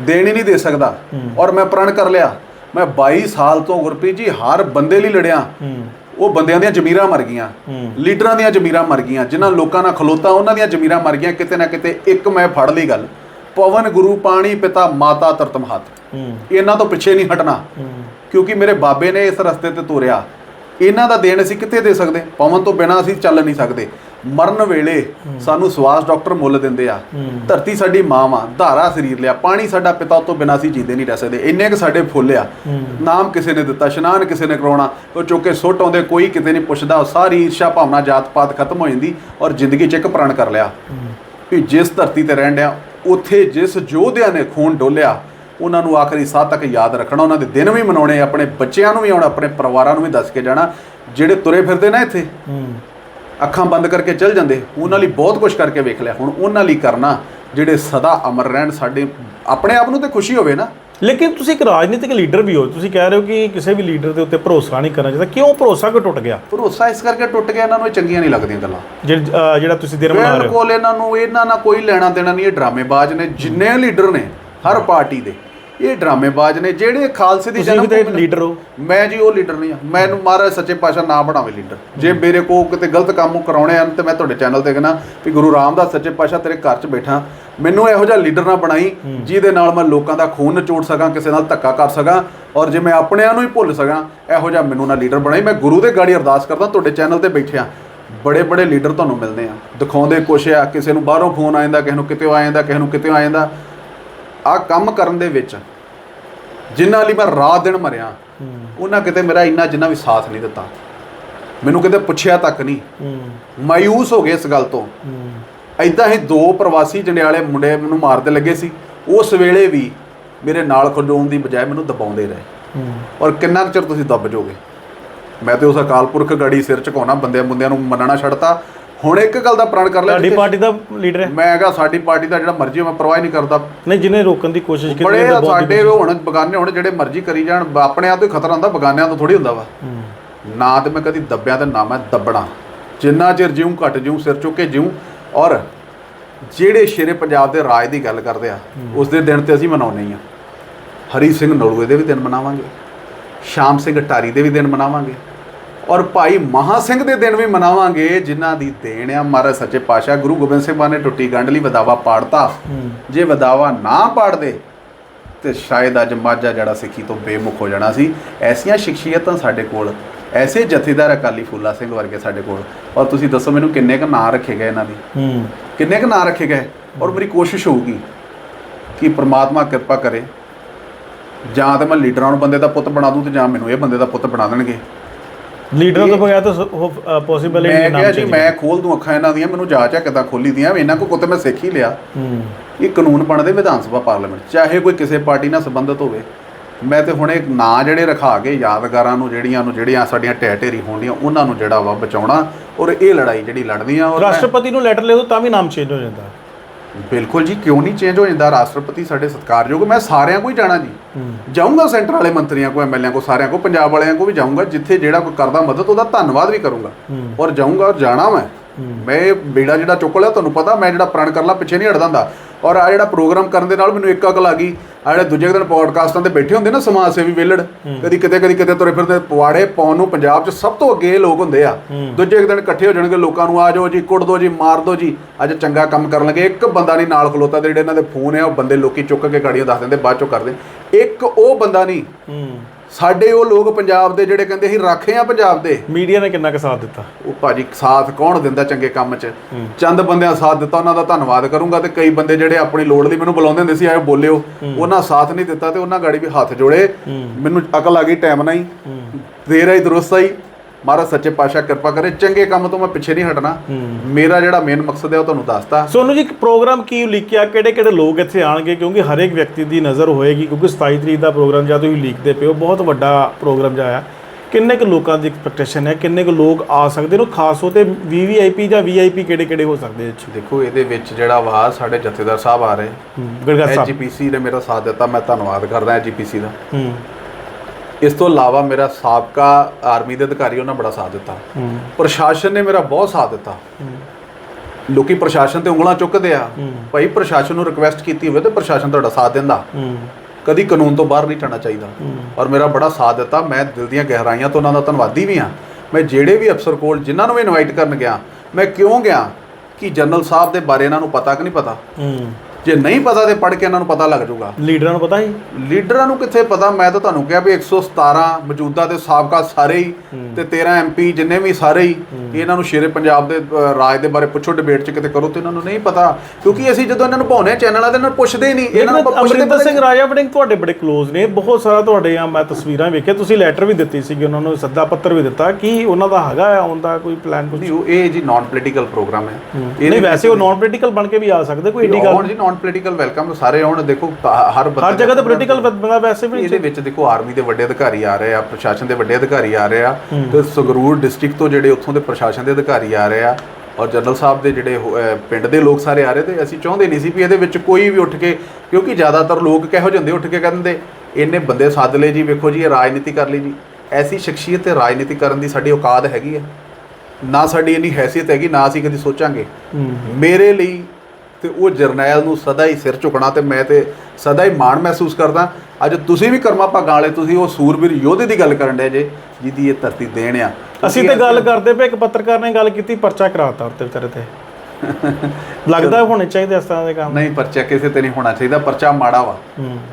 ਦੇਣ ਹੀ ਨਹੀਂ ਦੇ ਸਕਦਾ। ਔਰ ਮੈਂ ਪ੍ਰਣ ਕਰ ਲਿਆ ਮੈਂ 22 ਸਾਲ ਤੋਂ ਗੁਰਪ੍ਰੀਤ ਜੀ ਹਰ ਬੰਦੇ ਲਈ ਲੜਿਆ। ਉਹ ਬੰਦਿਆਂ ਦੀਆਂ ਜ਼ਮੀਰਾਂ ਮਰ ਗਈਆਂ। ਲੀਡਰਾਂ ਦੀਆਂ ਜ਼ਮੀਰਾਂ ਮਰ ਗਈਆਂ ਜਿਨ੍ਹਾਂ ਲੋਕਾਂ ਨਾਲ ਖਲੋਤਾ ਉਹਨਾਂ ਦੀਆਂ ਜ਼ਮੀਰਾਂ ਮਰ ਗਈਆਂ ਕਿਤੇ ਨਾ ਕਿਤੇ ਇੱਕ ਮੈਂ ਫੜ ਲਈ ਗੱਲ। ਪਵਨ ਗੁਰੂ ਪਾਣੀ ਪਿਤਾ ਮਾਤਾ ਤਰਤਮ ਹੱਥ ਇਹਨਾਂ ਤੋਂ ਪਿੱਛੇ ਨਹੀਂ ਹਟਣਾ। ਕਿਉਂਕਿ ਮੇਰੇ ਬਾਬੇ ਨੇ ਇਸ ਰਸਤੇ ਤੇ ਤੋਰਿਆ। ਇਹਨਾਂ ਦਾ ਦੇਣ ਅਸੀਂ ਕਿੱਥੇ ਦੇ ਸਕਦੇ? ਪਵਨ ਤੋਂ ਬਿਨਾਂ ਅਸੀਂ ਚੱਲ ਨਹੀਂ ਸਕਦੇ। ਮਰਨ ਵੇਲੇ ਸਾਨੂੰ ਸਵਾਸ ਡਾਕਟਰ ਮੁੱਲ ਦਿੰਦੇ ਆ। ਧਰਤੀ ਸਾਡੀ ਮਾਂ ਵਾ, ਧਾਰਾ ਸਰੀਰ ਲਿਆ, ਪਾਣੀ ਸਾਡਾ ਪਿਤਾ ਤੋਂ ਬਿਨਾਂ ਅਸੀਂ ਜੀਂਦੇ ਨਹੀਂ ਰਹਿ ਸਕਦੇ। ਇੰਨੇ ਕੁ ਸਾਡੇ ਫੁੱਲ ਆ। ਨਾਮ ਕਿਸੇ ਨੇ ਦਿੱਤਾ, ਇਸ਼ਨਾਨ ਕਿਸੇ ਨੇ ਕਰਾਉਣਾ, ਉਹ ਚੁੱਕ ਸੁੱਟ ਆਉਂਦੇ, ਕੋਈ ਕਿਤੇ ਨਹੀਂ ਪੁੱਛਦਾ ਸਾਰੀ ਈਰਸ਼ਾ ਭਾਵਨਾ ਜਾਤ ਪਾਤ ਖਤਮ ਹੋ ਜਾਂਦੀ ਔਰ ਜ਼ਿੰਦਗੀ 'ਚ ਇੱਕ ਪ੍ਰਣ ਕਰ ਲਿਆ। ਵੀ ਜਿਸ ਧਰਤੀ ਤੇ ਰਹਿਣ ਡਿਆ, ਉੱਥੇ ਜਿਸ ਯੋਧਿਆਂ ਨੇ ਖੂਨ ਡੋਲਿਆ, ਉਹਨਾਂ ਨੂੰ ਆਖਰੀ ਸਾਹ ਤੱਕ ਯਾਦ ਰੱਖਣਾ, ਉਹਨਾਂ ਦੇ ਦਿਨ ਵੀ ਮਨਾਉਣੇ, ਆਪਣੇ ਬੱਚਿਆਂ ਨੂੰ ਵੀ ਆਉਣਾ, ਆਪਣੇ ਪਰਿਵਾਰਾਂ ਨੂੰ ਵੀ ਦੱਸ ਕੇ ਜਾਣਾ, ਜਿਹੜੇ ਤੁਰੇ ਫਿਰਦੇ ਨਾ ਇੱਥੇ। ਅੱਖਾਂ ਬੰਦ ਕਰਕੇ ਚੱਲ ਜਾਂਦੇ। ਉਹਨਾਂ ਲਈ ਬਹੁਤ ਕੁਝ ਕਰਕੇ ਵੇਖ ਲਿਆ। ਹੁਣ ਉਹਨਾਂ ਲਈ ਕਰਨਾ ਜਿਹੜੇ ਸਦਾ ਅਮਰ ਰਹਿਣ ਸਾਡੇ ਆਪਣੇ ਆਪ ਨੂੰ ਤੇ ਖੁਸ਼ੀ ਹੋਵੇ ਨਾ। ਲੇਕਿਨ ਤੁਸੀਂ ਇੱਕ ਰਾਜਨੀਤਿਕ ਲੀਡਰ ਵੀ ਹੋ। ਤੁਸੀਂ ਕਹਿ ਰਹੇ ਹੋ ਕਿ ਕਿਸੇ ਵੀ ਲੀਡਰ ਦੇ ਉੱਤੇ ਭਰੋਸਾ ਨਹੀਂ ਕਰਨਾ ਚਾਹੀਦਾ। ਕਿਉਂ ਭਰੋਸਾ? ਕਿਉਂ ਟੁੱਟ ਗਿਆ? ਭਰੋਸਾ ਇਸ ਕਰਕੇ ਟੁੱਟ ਗਿਆ ਇਹਨਾਂ ਨੂੰ ਇਹ ਚੰਗੀਆਂ ਨਹੀਂ ਲੱਗਦੀਆਂ ਗੱਲਾਂ। ਜਿਹੜੀ- ਤੁਸੀਂ ਦਿਨ ਬਣਾ ਰਹੇ ਹੋ। ਬਿਲਕੁਲ ਇਹਨਾਂ ਨੂੰ ਇਹਨਾਂ ਨਾਲ ਕੋਈ ਲੈਣਾ ਦੇਣਾ ਨਹੀਂ ਇਹ ਡਰਾਮੇਬਾਜ਼ ਨੇ। ਜਿੰਨੇ ਲੀਡਰ ਨੇ ਹਰ ਪਾਰਟੀ ਦੇ ਇਹ ਡਰਾਮੇਬਾਜ਼ ਨੇ ਜਿਹੜੇ ਖਾਲਸੇ ਦੀ ਤੁਸੀਂ ਵੀ ਜਨਮ ਤਾਂ ਭੂਮੀ ਲੀਡਰ ਹੋ। ਮੈਂ ਜੀ ਉਹ ਲੀਡਰ ਨਹੀਂ ਆ। ਮੈਨੂੰ ਮਹਾਰਾਜ ਸੱਚੇ ਪਾਤਸ਼ਾਹ ਨਾ ਬਣਾਵੇ ਲੀਡਰ। ਜੇ ਮੇਰੇ ਕੋ ਕਿਤੇ ਗਲਤ ਕੰਮ ਕਰਾਉਣੇ ਹਨ ਤੇ ਮੈਂ ਤੁਹਾਡੇ ਚੈਨਲ ਤੇ ਕਹਿਣਾ ਵੀ ਗੁਰੂ ਰਾਮਦਾਸ ਸੱਚੇ ਪਾਤਸ਼ਾਹ ਤੇਰੇ ਘਰ 'ਚ ਬੈਠਾ। ਮੈਨੂੰ ਇਹੋ ਜਿਹਾ ਲੀਡਰ ਨਾ ਬਣਾਈ ਜਿਹਦੇ ਨਾਲ ਮੈਂ ਲੋਕਾਂ ਦਾ ਖੂਨ ਨਿਚੋੜ ਸਕਾਂ ਕਿਸੇ ਨਾਲ ਧੱਕਾ ਕਰ ਸਕਾਂ ਔਰ ਜੇ ਮੈਂ ਆਪਣਿਆਂ ਨੂੰ ਹੀ ਭੁੱਲ ਸਕਾਂ ਇਹੋ ਜਿਹਾ ਮੈਨੂੰ ਨਾ ਲੀਡਰ ਬਣਾਈ। ਮੈਂ ਗੁਰੂ ਦੇ ਗਾੜੀ ਅਰਦਾਸ ਕਰਦਾ ਤੁਹਾਡੇ ਚੈਨਲ ਤੇ ਬੈਠਿਆ। ਬੜੇ ਬੜੇ ਲੀਡਰ ਤੁਹਾਨੂੰ ਮਿਲਦੇ ਆ। ਦਿਖਾਉਂਦੇ ਕੁਛ ਆ ਕਿਸੇ ਨੂੰ ਬਾਹਰੋਂ ਫੋਨ ਆ ਜਾਂਦਾ ਕਿਸੇ ਨੂੰ ਕਿਤੇ ਆ ਜਾਂਦਾ ਕਿਸੇ ਨੂੰ ਕਿਤੇ ਆ ਜਾਂਦਾ। ਆ ਕੰਮ ਕਰਨ ਦੇ ਵਿੱਚ ਜਿਨ੍ਹਾਂ ਲਈ ਮੈਂ ਰਾਤ ਦਿਨ ਮਰਿਆ ਉਹਨਾਂ ਕਿਤੇ ਮੇਰਾ ਇੰਨਾ ਜਿੰਨਾ ਵੀ ਸਾਥ ਨਹੀਂ ਦਿੱਤਾ। ਮੈਨੂੰ ਕਿਤੇ ਪੁੱਛਿਆ ਤੱਕ ਨਹੀਂ। ਹੂੰ। ਮਾਯੂਸ ਹੋ ਗਏ ਇਸ ਗੱਲ ਤੋਂ। ਐਦਾਂ ਹੀ ਦੋ ਪ੍ਰਵਾਸੀ ਜੰਡਿਆਲੇ ਮੁੰਡੇ ਮੈਨੂੰ ਮਾਰਦੇ ਲੱਗੇ ਸੀ। ਉਸ ਵੇਲੇ ਵੀ ਮੇਰੇ ਨਾਲ ਖਲੋਣ ਦੀ ਬਜਾਏ ਮੈਨੂੰ ਦਬਾਉਂਦੇ ਰਹੇ। ਔਰ ਕਿੰਨਾ ਚਿਰ ਤੁਸੀਂ ਦੱਬ ਜਾਓਗੇ? ਮੈਂ ਤੇ ਉਸ ਅਕਾਲ ਪੁਰਖ ਗੜੀ ਸਿਰ ਝੁਕਾਉਣਾ ਬੰਦਿਆਂ ਬੰਦਿਆਂ ਨੂੰ ਮੰਨਣਾ ਛੱਡਤਾ। ਹੁਣ ਇੱਕ ਗੱਲ ਦਾ ਪ੍ਰਣ ਕਰ ਲਿਆ ਤੁਹਾਡੀ ਪਾਰਟੀ ਦਾ ਲੀਡਰ ਹੈ। ਮੈਂ ਕਹਾ ਸਾਡੀ ਪਾਰਟੀ ਦਾ ਜਿਹੜਾ ਮਰਜ਼ੀ ਮੈਂ ਪਰਵਾਹ ਨਹੀਂ ਕਰਦਾ। ਨਹੀਂ ਜਿਹਨੇ ਰੋਕਣ ਦੀ ਕੋਸ਼ਿਸ਼ ਕੀਤੀ ਬੜੇ ਬਹੁਤ ਸਾਡੇ ਹੁਣ ਬਗਾਨੇ ਹੁਣ ਜਿਹੜੇ ਮਰਜ਼ੀ ਕਰੀ ਜਾਣ ਬ- ਆਪਣੇ ਆਪ ਤੋਂ ਹੀ ਖਤਰਾ ਹੁੰਦਾ ਬਗਾਨਿਆਂ ਤੋਂ ਥੋੜੀ ਹੁੰਦਾ ਵਾ। ਨਾ ਤੇ ਮੈਂ ਕਦੀ ਦੱਬਿਆ ਤੇ ਨਾ ਮੈਂ ਦੱਬਣਾ। ਜਿੰਨਾ ਚਿਰ ਜਿਉਂ ਘਟ ਜਿਉਂ ਸਿਰ ਚੁੱਕ ਕੇ ਜਿਉਂ ਔਰ ਜਿਹੜੇ ਸ਼ੇਰੇ ਪੰਜਾਬ ਦੇ ਰਾਜ ਦੀ ਗੱਲ ਕਰਦੇ ਆ ਉਸ ਦੇ ਦਿਨ ਤੇ ਅਸੀਂ ਮਨਾਉਣੇ ਹੀ ਆ। ਹਰੀ ਸਿੰਘ ਨਲੂਏ ਦੇ ਵੀ ਦਿਨ ਮਨਾਵਾਂਗੇ। ਸ਼ਾਮ ਸਿੰਘ ਢਾਰੀ ਦੇ ਵੀ ਦਿਨ ਮਨਾਵਾਂਗੇ। ਔਰ ਭਾਈ ਮਹਾ ਸਿੰਘ ਦੇ ਦਿਨ ਵੀ ਮਨਾਵਾਂਗੇ ਜਿਨ੍ਹਾਂ ਦੀ ਦੇਣ ਆ ਮਹਾਰਾਜ ਸੱਚੇ ਪਾਤਸ਼ਾਹ। ਗੁਰੂ ਗੋਬਿੰਦ ਸਿੰਘ ਮਾਨ ਨੇ ਟੁੱਟੀ ਗੰਢ ਲਈ ਵਦਾਵਾ ਪਾੜਤਾ। ਜੇ ਵਦਾਵਾ ਨਾ ਪਾੜਦੇ ਤੇ ਸ਼ਾਇਦ ਅੱਜ ਮਾਝਾ ਜਿਹੜਾ ਸਿੱਖੀ ਤੋਂ ਬੇਮੁਖ ਹੋ ਜਾਣਾ ਸੀ। ਐਸੀਆਂ ਸ਼ਖਸੀਅਤਾਂ ਸਾਡੇ ਕੋਲ ਐਸੇ ਜਥੇਦਾਰ ਅਕਾਲੀ ਫੂਲਾ ਸਿੰਘ ਵਰਗੇ ਸਾਡੇ ਕੋਲ। ਔਰ ਤੁਸੀਂ ਦੱਸੋ ਮੈਨੂੰ ਕਿੰਨੇ ਕੁ ਨਾਂ ਰੱਖੇ ਗਏ ਇਹਨਾਂ ਦੀ? ਹੂੰ। ਕਿੰਨੇ ਕੁ ਨਾਂ ਰੱਖੇ ਗਏ? ਔਰ ਮੇਰੀ ਕੋਸ਼ਿਸ਼ ਹੋਊਗੀ ਕਿ ਪ੍ਰਮਾਤਮਾ ਕਿਰਪਾ ਕਰੇ। ਜਾਂ ਤਾਂ ਮੈਂ ਲੀਡਰਾਂ ਨੂੰ ਬੰਦੇ ਦਾ ਪੁੱਤ ਬਣਾ ਦੂੰ ਤੇ ਜਾਂ ਮੈਨੂੰ ਇਹ ਬੰਦੇ ਦਾ ਪੁੱਤ ਬਣਾ ਦੇਣਗੇ। ਲੀਡਰ ਤੋਂ ਬਗੈਰ ਤਾਂ ਪੋਸੀਬਲ ਹੀ ਮੈਂ ਨਹੀਂ ਨਾਮ ਕਿਹਾ ਜੀ ਮੈਂ ਖੋਲ ਦੂੰ ਅੱਖਾਂ ਇਹਨਾਂ ਦੀਆਂ ਮੈਨੂੰ ਜਾਂਚ ਆ ਕਿੱਦਾਂ ਖੋਲੀ ਦੀਆਂ ਇਹਨਾਂ ਕੋ ਕੁੱਤੇ ਮੈਂ ਸਿੱਖ ਹੀ ਲਿਆ। ਹੂੰ। ਇਹ ਕਾਨੂੰਨ ਬਣਦੇ ਵਿਧਾਨ ਸਭਾ ਪਾਰਲੀਮੈਂਟ ਚਾਹੇ ਕੋਈ ਕਿਸੇ ਪਾਰਟੀ ਨਾਲ ਸੰਬੰਧਿਤ ਹੋਵੇ। ਮੈਂ ਤੇ ਹੁਣ ਇਹ ਨਾਂ ਜਿਹੜੇ ਰਖਾ ਕੇ ਯਾਦਗਾਰਾਂ ਨੂੰ ਜਿਹੜੀਆਂ ਨੂੰ ਜਿਹੜੀਆਂ ਸਾਡੀਆਂ ਢਹਿ ਢੇਰੀ ਹੋਣੀਆਂ ਉਹਨਾਂ ਨੂੰ ਜਿਹੜਾ ਵਾ ਬਚਾਉਣਾ ਔਰ ਇਹ ਲੜਾਈ ਜਿਹੜੀ ਲੜਨੀ ਆ ਔਰ ਮੈਂ- ਰਾਸ਼ਟਰਪਤੀ ਨੂੰ ਲੈਟਰ ਲਿਖੋ ਤਾਂ ਵੀ ਨਾਮ ਚੇਂਜ ਹੋ ਜਾਂਦਾ। ਬਿਲਕੁਲ ਜੀ ਕਿਉਂ ਨਹੀਂ ਚੇਂਜ ਹੋ ਜਾਂਦਾ? ਰਾਸ਼ਟਰਪਤੀ ਸਾਡੇ ਸਤਿਕਾਰਯੋਗ ਮੈਂ ਸਾਰਿਆਂ ਕੋ ਹੀ ਜਾਣਾ ਜੀ। ਜਾਊਂਗਾ ਸੈਂਟਰ ਵਾਲੇ ਮੰਤਰੀਆਂ ਕੋ ਐਮਐਲਏ ਕੋ ਸਾਰਿਆਂ ਕੋ ਪੰਜਾਬ ਵਾਲਿਆਂ ਕੋ ਵੀ ਜਾਊਂਗਾ ਜਿੱਥੇ ਜਿਹੜਾ ਕੋਈ ਕਰਦਾ ਮਦਦ ਉਹਦਾ ਧੰਨਵਾਦ ਵੀ ਕਰੂੰਗਾ। ਔਰ ਜਾਊਂਗਾ ਔਰ ਜਾਣਾ ਮੈਂ। ਮੈਂ ਬੇੜਾ ਜਿਹੜਾ ਚੁੱਕ ਲਿਆ ਤੁਹਾਨੂੰ ਪਤਾ ਮੈਂ ਜਿਹੜਾ ਪ੍ਰਣ ਕਰ ਲਾ ਪਿੱਛੇ ਨਹੀਂ ਹਟਦਾ ਹੁੰਦਾ। ਔਰ ਆ ਜਿਹੜਾ ਪ੍ਰੋਗਰਾਮ ਕਰਨ ਦੇ ਨਾਲ ਮੈਨੂੰ ਇੱਕ ਅਕਲ ਆ ਗਈ। ਆ ਜਿਹੜੇ ਦੂਜੇ ਦਿਨ ਪੋਡਕਾਸਟਾਂ ਤੇ ਬੈਠੇ ਹੁੰਦੇ ਨਾ ਸਮਾਜ ਸੇਵੀ ਵਿਲੜ ਕਦੀ ਕਿਤੇ ਕਦੀ ਕਿਤੇ ਤੁਰੇ ਫਿਰਦੇ ਪਵਾੜੇ ਪਾਉਣ ਨੂੰ ਪੰਜਾਬ 'ਚ ਸਭ ਤੋਂ ਅੱਗੇ ਲੋਕ ਹੁੰਦੇ ਆ। ਦੂਜੇ ਦਿਨ ਇਕੱਠੇ ਹੋ ਜਾਣਗੇ ਲੋਕਾਂ ਨੂੰ ਆ ਜਾਓ ਜੀ ਕੁੱਟ ਦਿਓ ਜੀ ਮਾਰ ਦਿਓ ਜੀ ਅੱਜ ਚੰਗਾ ਕੰਮ ਕਰਨ ਲੱਗੇ। ਇੱਕ ਬੰਦਾ ਨਹੀਂ ਨਾਲ ਖਲੋਤਾ ਤੇ ਜਿਹੜੇ ਇਹਨਾਂ ਦੇ ਫੋਨ ਆ ਉਹ ਬੰਦੇ ਲੋਕੀ ਚੁੱਕ ਕੇ ਗਾੜੀਆਂ ਦੱਸ ਦਿੰਦੇ ਬਾਅਦ ਚੋਂ ਕਰਦੇ। ਇੱਕ ਉਹ ਬੰਦਾ ਨਹੀਂ। ਸਾਡੇ ਉਹ ਲੋਕ ਪੰਜਾਬ ਦੇ ਜਿਹੜੇ ਕਹਿੰਦੇ ਸੀ ਰਾਖੇ ਆ ਪੰਜਾਬ ਦੇ। ਮੀਡੀਆ ਨੇ ਕਿੰਨਾ ਕੁ ਸਾਥ ਦਿੱਤਾ? ਉਹ ਭਾਜੀ ਸਾਥ ਕੌਣ ਦਿੰਦਾ ਚੰਗੇ ਕੰਮ 'ਚ? ਚੰਦ ਬੰਦਿਆਂ ਸਾਥ ਦਿੱਤਾ ਉਹਨਾਂ ਦਾ ਧੰਨਵਾਦ ਕਰੂੰਗਾ ਤੇ ਕਈ ਬੰਦੇ ਜਿਹੜੇ ਆਪਣੀ ਲੋੜ ਲਈ ਮੈਨੂੰ ਬੁਲਾਉਂਦੇ ਹੁੰਦੇ ਸੀ ਆਏ ਬੋਲਿਓ। ਉਹਨਾਂ ਸਾਥ ਨਹੀਂ ਦਿੱਤਾ ਤੇ ਉਹਨਾਂ ਗਾੜੀ ਵੀ ਹੱਥ ਜੋੜੇ। ਮੈਨੂੰ ਅਕਲ ਆ ਗਈ ਟਾਈਮ ਨਹੀਂ। ਦੇਰ ਆਈ ਦਰੁਸਤ ਆਈ। ਮਹਾਰਾਜ ਸੱਚੇ ਪਾਤਸ਼ਾਹ ਕਿਰਪਾ ਕਰੇ ਚੰਗੇ ਕੰਮ ਤੋਂ ਮੈਂ ਪਿੱਛੇ ਨਹੀਂ ਹਟਣਾ। ਮੇਰਾ ਜਿਹੜਾ ਮੇਨ ਮਕਸਦ ਹੈ ਉਹ ਤੁਹਾਨੂੰ ਦੱਸਤਾ। ਸੋਨੂੰ ਜੀ ਇੱਕ ਪ੍ਰੋਗਰਾਮ ਕੀ ਲਿਖਿਆ ਕਿਹੜੇ ਕਿਹੜੇ ਲੋਕ ਇੱਥੇ ਆਣਗੇ ਕਿਉਂਕਿ ਹਰ ਇੱਕ ਵਿਅਕਤੀ ਦੀ ਨਜ਼ਰ ਹੋਏਗੀ ਕਿਉਂਕਿ 27 ਤਰੀਕ ਦਾ ਪ੍ਰੋਗਰਾਮ ਜਾਂ ਤੁਸੀਂ ਲਿਖਦੇ ਪਿਓ ਬਹੁਤ ਵੱਡਾ ਪ੍ਰੋਗਰਾਮ ਜਾਇਆ ਕਿੰਨੇ ਕੁ ਲੋਕਾਂ ਦੀ ਐਕਸਪੈਕਟੇਸ਼ਨ ਹੈ? ਕਿੰਨੇ ਕੁ ਲੋਕ ਆ ਸਕਦੇ ਨੇ? ਖਾਸ ਹੋ ਤੇ ਵੀਵੀਆਈਪੀ ਜਾਂ ਵੀਆਈਪੀ ਕਿਹੜੇ ਕਿਹੜੇ ਹੋ ਸਕਦੇ 'ਚ ਦੇਖੋ ਇਹਦੇ ਵਿੱਚ ਜਿਹੜਾ ਵਾ ਸਾਡੇ ਜਥੇਦਾਰ ਸਾਹਿਬ ਆ ਰਹੇ। ਗੜਗੜ ਸਾਹਿਬ। ਐਜੀਪੀਸੀ ਨੇ ਮੇਰਾ ਸਾਥ ਦਿੱਤਾ ਮੈਂ ਧੰਨਵਾਦ ਕਰਦਾ ਐਜੀਪੀਸੀ ਦਾ। ਇਸ ਤੋਂ ਇਲਾਵਾ ਮੇਰਾ ਸਾਬਕਾ ਆਰਮੀ ਦੇ ਅਧਿਕਾਰੀ ਉਹਨਾਂ ਬੜਾ ਸਾਥ ਦਿੱਤਾ। ਪ੍ਰਸ਼ਾਸਨ ਨੇ ਮੇਰਾ ਬਹੁਤ ਸਾਥ ਦਿੱਤਾ। ਲੋਕੀ ਪ੍ਰਸ਼ਾਸਨ ਤੇ ਉਂਗਲਾਂ ਚੁੱਕਦੇ ਆ। ਭਾਈ ਪ੍ਰਸ਼ਾਸਨ ਨੂੰ ਰਿਕਵੈਸਟ ਕੀਤੀ ਹੋਵੇ ਤੇ ਪ੍ਰਸ਼ਾਸਨ ਤੁਹਾਡਾ ਸਾਥ ਦਿੰਦਾ। ਕਦੀ ਕਾਨੂੰਨ ਤੋਂ ਬਾਹਰ ਨਹੀਂ ਜਾਣਾ ਚਾਹੀਦਾ। ਔਰ ਮੇਰਾ ਬੜਾ ਸਾਥ ਦਿੱਤਾ। ਮੈਂ ਦਿਲ ਦੀਆਂ ਗਹਿਰਾਈਆਂ ਤੋਂ ਉਹਨਾਂ ਦਾ ਧੰਨਵਾਦੀ ਵੀ ਹਾਂ। ਮੈਂ ਜਿਹੜੇ ਵੀ ਅਫਸਰ ਕੋਲ ਜਿਨ੍ਹਾਂ ਨੂੰ ਇਨਵਾਈਟ ਕਰਨ ਗਿਆ ਮੈਂ ਕਿਉਂ ਗਿਆ? ਕਿ ਜਨਰਲ ਸਾਹਿਬ ਦੇ ਬਾਰੇ ਇਹਨਾਂ ਨੂੰ ਪਤਾ ਕਿ ਨਹੀਂ ਪਤਾ? ਜੇ ਨਹੀਂ ਪਤਾ ਤੇ ਪੜ੍ਹ ਕੇ ਇਹਨਾਂ ਨੂੰ ਪਤਾ ਲੱਗ ਜਾਊਗਾ। ਲੀਡਰਾਂ ਨੂੰ ਪਤਾ ਹੀ ਲੀਡਰਾਂ ਨੂੰ ਕਿੱਥੇ ਪਤਾ? ਮੈਂ ਤਾਂ ਤੁਹਾਨੂੰ ਕਿਹਾ ਵੀ 117 ਮੌਜੂਦਾ ਤੇ ਸਾਬਕਾ ਸਾਰੇ ਹੀ ਤੇ 13 ਐਮਪੀ ਜਿੰਨੇ ਵੀ ਸਾਰੇ ਹੀ ਇਹਨਾਂ ਨੂੰ ਸ਼ੇਰੇ ਪੰਜਾਬ ਦੇ ਰਾਜ ਦੇ ਬਾਰੇ ਪੁੱਛੋ ਡਿਬੇਟ 'ਚ ਕਿਤੇ ਕਰੋ ਤੇ ਇਹਨਾਂ ਨੂੰ ਨਹੀਂ ਪਤਾ। ਕਿਉਂਕਿ ਅਸੀਂ ਜਦੋਂ ਇਹਨਾਂ ਨੂੰ ਭਾਉਨੇ ਚੈਨਲਾਂ ਦੇ ਨਾਲ ਪੁੱਛਦੇ ਨਹੀਂ ਇਹਨਾਂ ਨੂੰ ਪੁੱਛਦੇ ਸਿੰਘ ਰਾਜਾ ਵੜਿੰਗ ਤੁਹਾਡੇ ਬੜੇ ক্লোਜ਼ ਨੇ। ਬਹੁਤ ਸਾਰਾ ਤੁਹਾਡੇ ਆ ਮੈਂ ਤਸਵੀਰਾਂ ਵੇਖਿਆ ਤੁਸੀਂ ਲੈਟਰ ਵੀ ਦਿੱਤੀ ਸੀਗੀ ਉਹਨਾਂ ਨੂੰ ਸੱਦਾ ਪੱਤਰ ਵੀ ਦਿੱਤਾ ਕੀ ਉਹਨਾਂ ਦਾ ਹੈਗਾ ਆ ਆਉਣ ਦਾ ਕੋਈ ਪਲਾਨ ਕੁਝ ਨਹੀਂ ਉਹ ਇਹ ਜੀ ਨਾਨ ਪੋਲੀਟੀਕਲ ਪ੍ਰੋਗਰਾਮ ਹੈ। ਨਹੀਂ ਵੈਸੇ ਉਹ ਨਾਨ ਪੋਲੀਟੀਕਲ ਬਣ ਕੇ ਵੀ ਆ ਸਕਦੇ ਕੋਈ ਏਡੀ ਗੱਲ ਜੀ ਨਾਨ ਪੋਲੀਟੀਕਲ ਵੈਲਕਮ ਸਾਰੇ ਆਉਣ ਦੇਖੋ ਹਰ ਹਰ ਜਗ੍ਹਾ ਤੇ ਪੋਲੀਟੀਕਲ ਬੰਦਾ ਵੈਸੇ ਵੀ ਇਹਦੇ ਵਿੱਚ ਦੇਖੋ ਆਰਮੀ ਦੇ ਵੱਡੇ ਅਧਿਕਾਰੀ ਆ ਰਹੇ ਆ ਪ੍ਰਸ਼ਾਸਨ ਦੇ ਵੱਡੇ ਅਧਿਕਾਰੀ ਆ ਰਹੇ ਆ ਤੇ ਸੰਗਰੂਰ ਡਿਸਟ੍ਰਿਕਟ ਤੋਂ ਜਿਹੜੇ ਉੱਥੋਂ ਦੇ ਪ੍ਰਸ਼ਾਸਨ ਦੇ ਅਧਿਕਾਰੀ ਆ ਰਹੇ ਆ ਔਰ ਜਨਰਲ ਸਾਹਿਬ ਦੇ ਜਿਹੜੇ ਪਿੰਡ ਦੇ ਲੋਕ ਸਾਰੇ ਆ ਰਹੇ ਤੇ ਅਸੀਂ ਚਾਹੁੰਦੇ ਨਹੀਂ ਸੀ ਵੀ ਇਹਦੇ ਵਿੱਚ ਕੋਈ ਵੀ ਉੱਠ ਕੇ ਕਿਉਂਕਿ ਜ਼ਿਆਦਾਤਰ ਲੋਕ ਕਿਹੋ ਜਿਹੇ ਹੁੰਦੇ ਉੱਠ ਕੇ ਕਹਿੰਦੇ ਇੰਨੇ ਬੰਦੇ ਸੱਦ ਲਏ ਜੀ ਵੇਖੋ ਜੀ ਇਹ ਰਾਜਨੀਤੀ ਕਰ ਲਈ ਜੀ। ਐਸੀ ਸ਼ਖਸੀਅਤ ਤੇ ਰਾਜਨੀਤੀ ਕਰਨ ਦੀ ਸਾਡੀ ਔਕਾਤ ਹੈਗੀ ਹੈ ਨਾ ਸਾਡੀ ਇੰਨੀ ਹੈਸੀਅਤ ਹੈਗੀ ਨਾ ਅਸੀਂ ਕਦੀ ਸੋਚਾਂਗੇ। ਮੇਰੇ ਲਈ ਤੇ ਉਹ ਜਰਨੈਲ ਨੂੰ ਸਦਾ ਹੀ ਸਿਰ ਝੁਕਣਾ ਤੇ ਮੈਂ ਤੇ ਸਦਾ ਹੀ ਮਾਣ ਮਹਿਸੂਸ ਕਰਦਾ। ਅੱਜ ਤੁਸੀਂ ਵੀ ਕਰਮਾ ਭਾਗਾਂ ਵਾਲੇ ਤੁਸੀਂ ਉਹ ਸੂਰਬੀਰ ਯੋਧੇ ਦੀ ਗੱਲ ਕਰਨ ਦੇ ਜੇ ਜਿਹਦੀ ਇਹ ਧਰਤੀ ਦੇਣ ਆ। ਅਸੀਂ ਤੇ ਗੱਲ ਕਰਦੇ ਪਏ ਇੱਕ ਪੱਤਰਕਾਰ ਨੇ ਗੱਲ ਕੀਤੀ ਪਰਚਾ ਕਰਾਤਾ ਉੱਤੇ ਵਿਚਾਰੇ ਤੇ। ਲੱਗਦਾ ਹੋਣੇ ਚਾਹੀਦੇ ਇਸ ਤਰ੍ਹਾਂ ਦੇ ਕੰਮ। ਨਹੀਂ ਪਰਚਾ ਕਿਸੇ ਤੇ ਨਹੀਂ ਹੋਣਾ ਚਾਹੀਦਾ ਪਰਚਾ ਮਾੜਾ ਵਾ।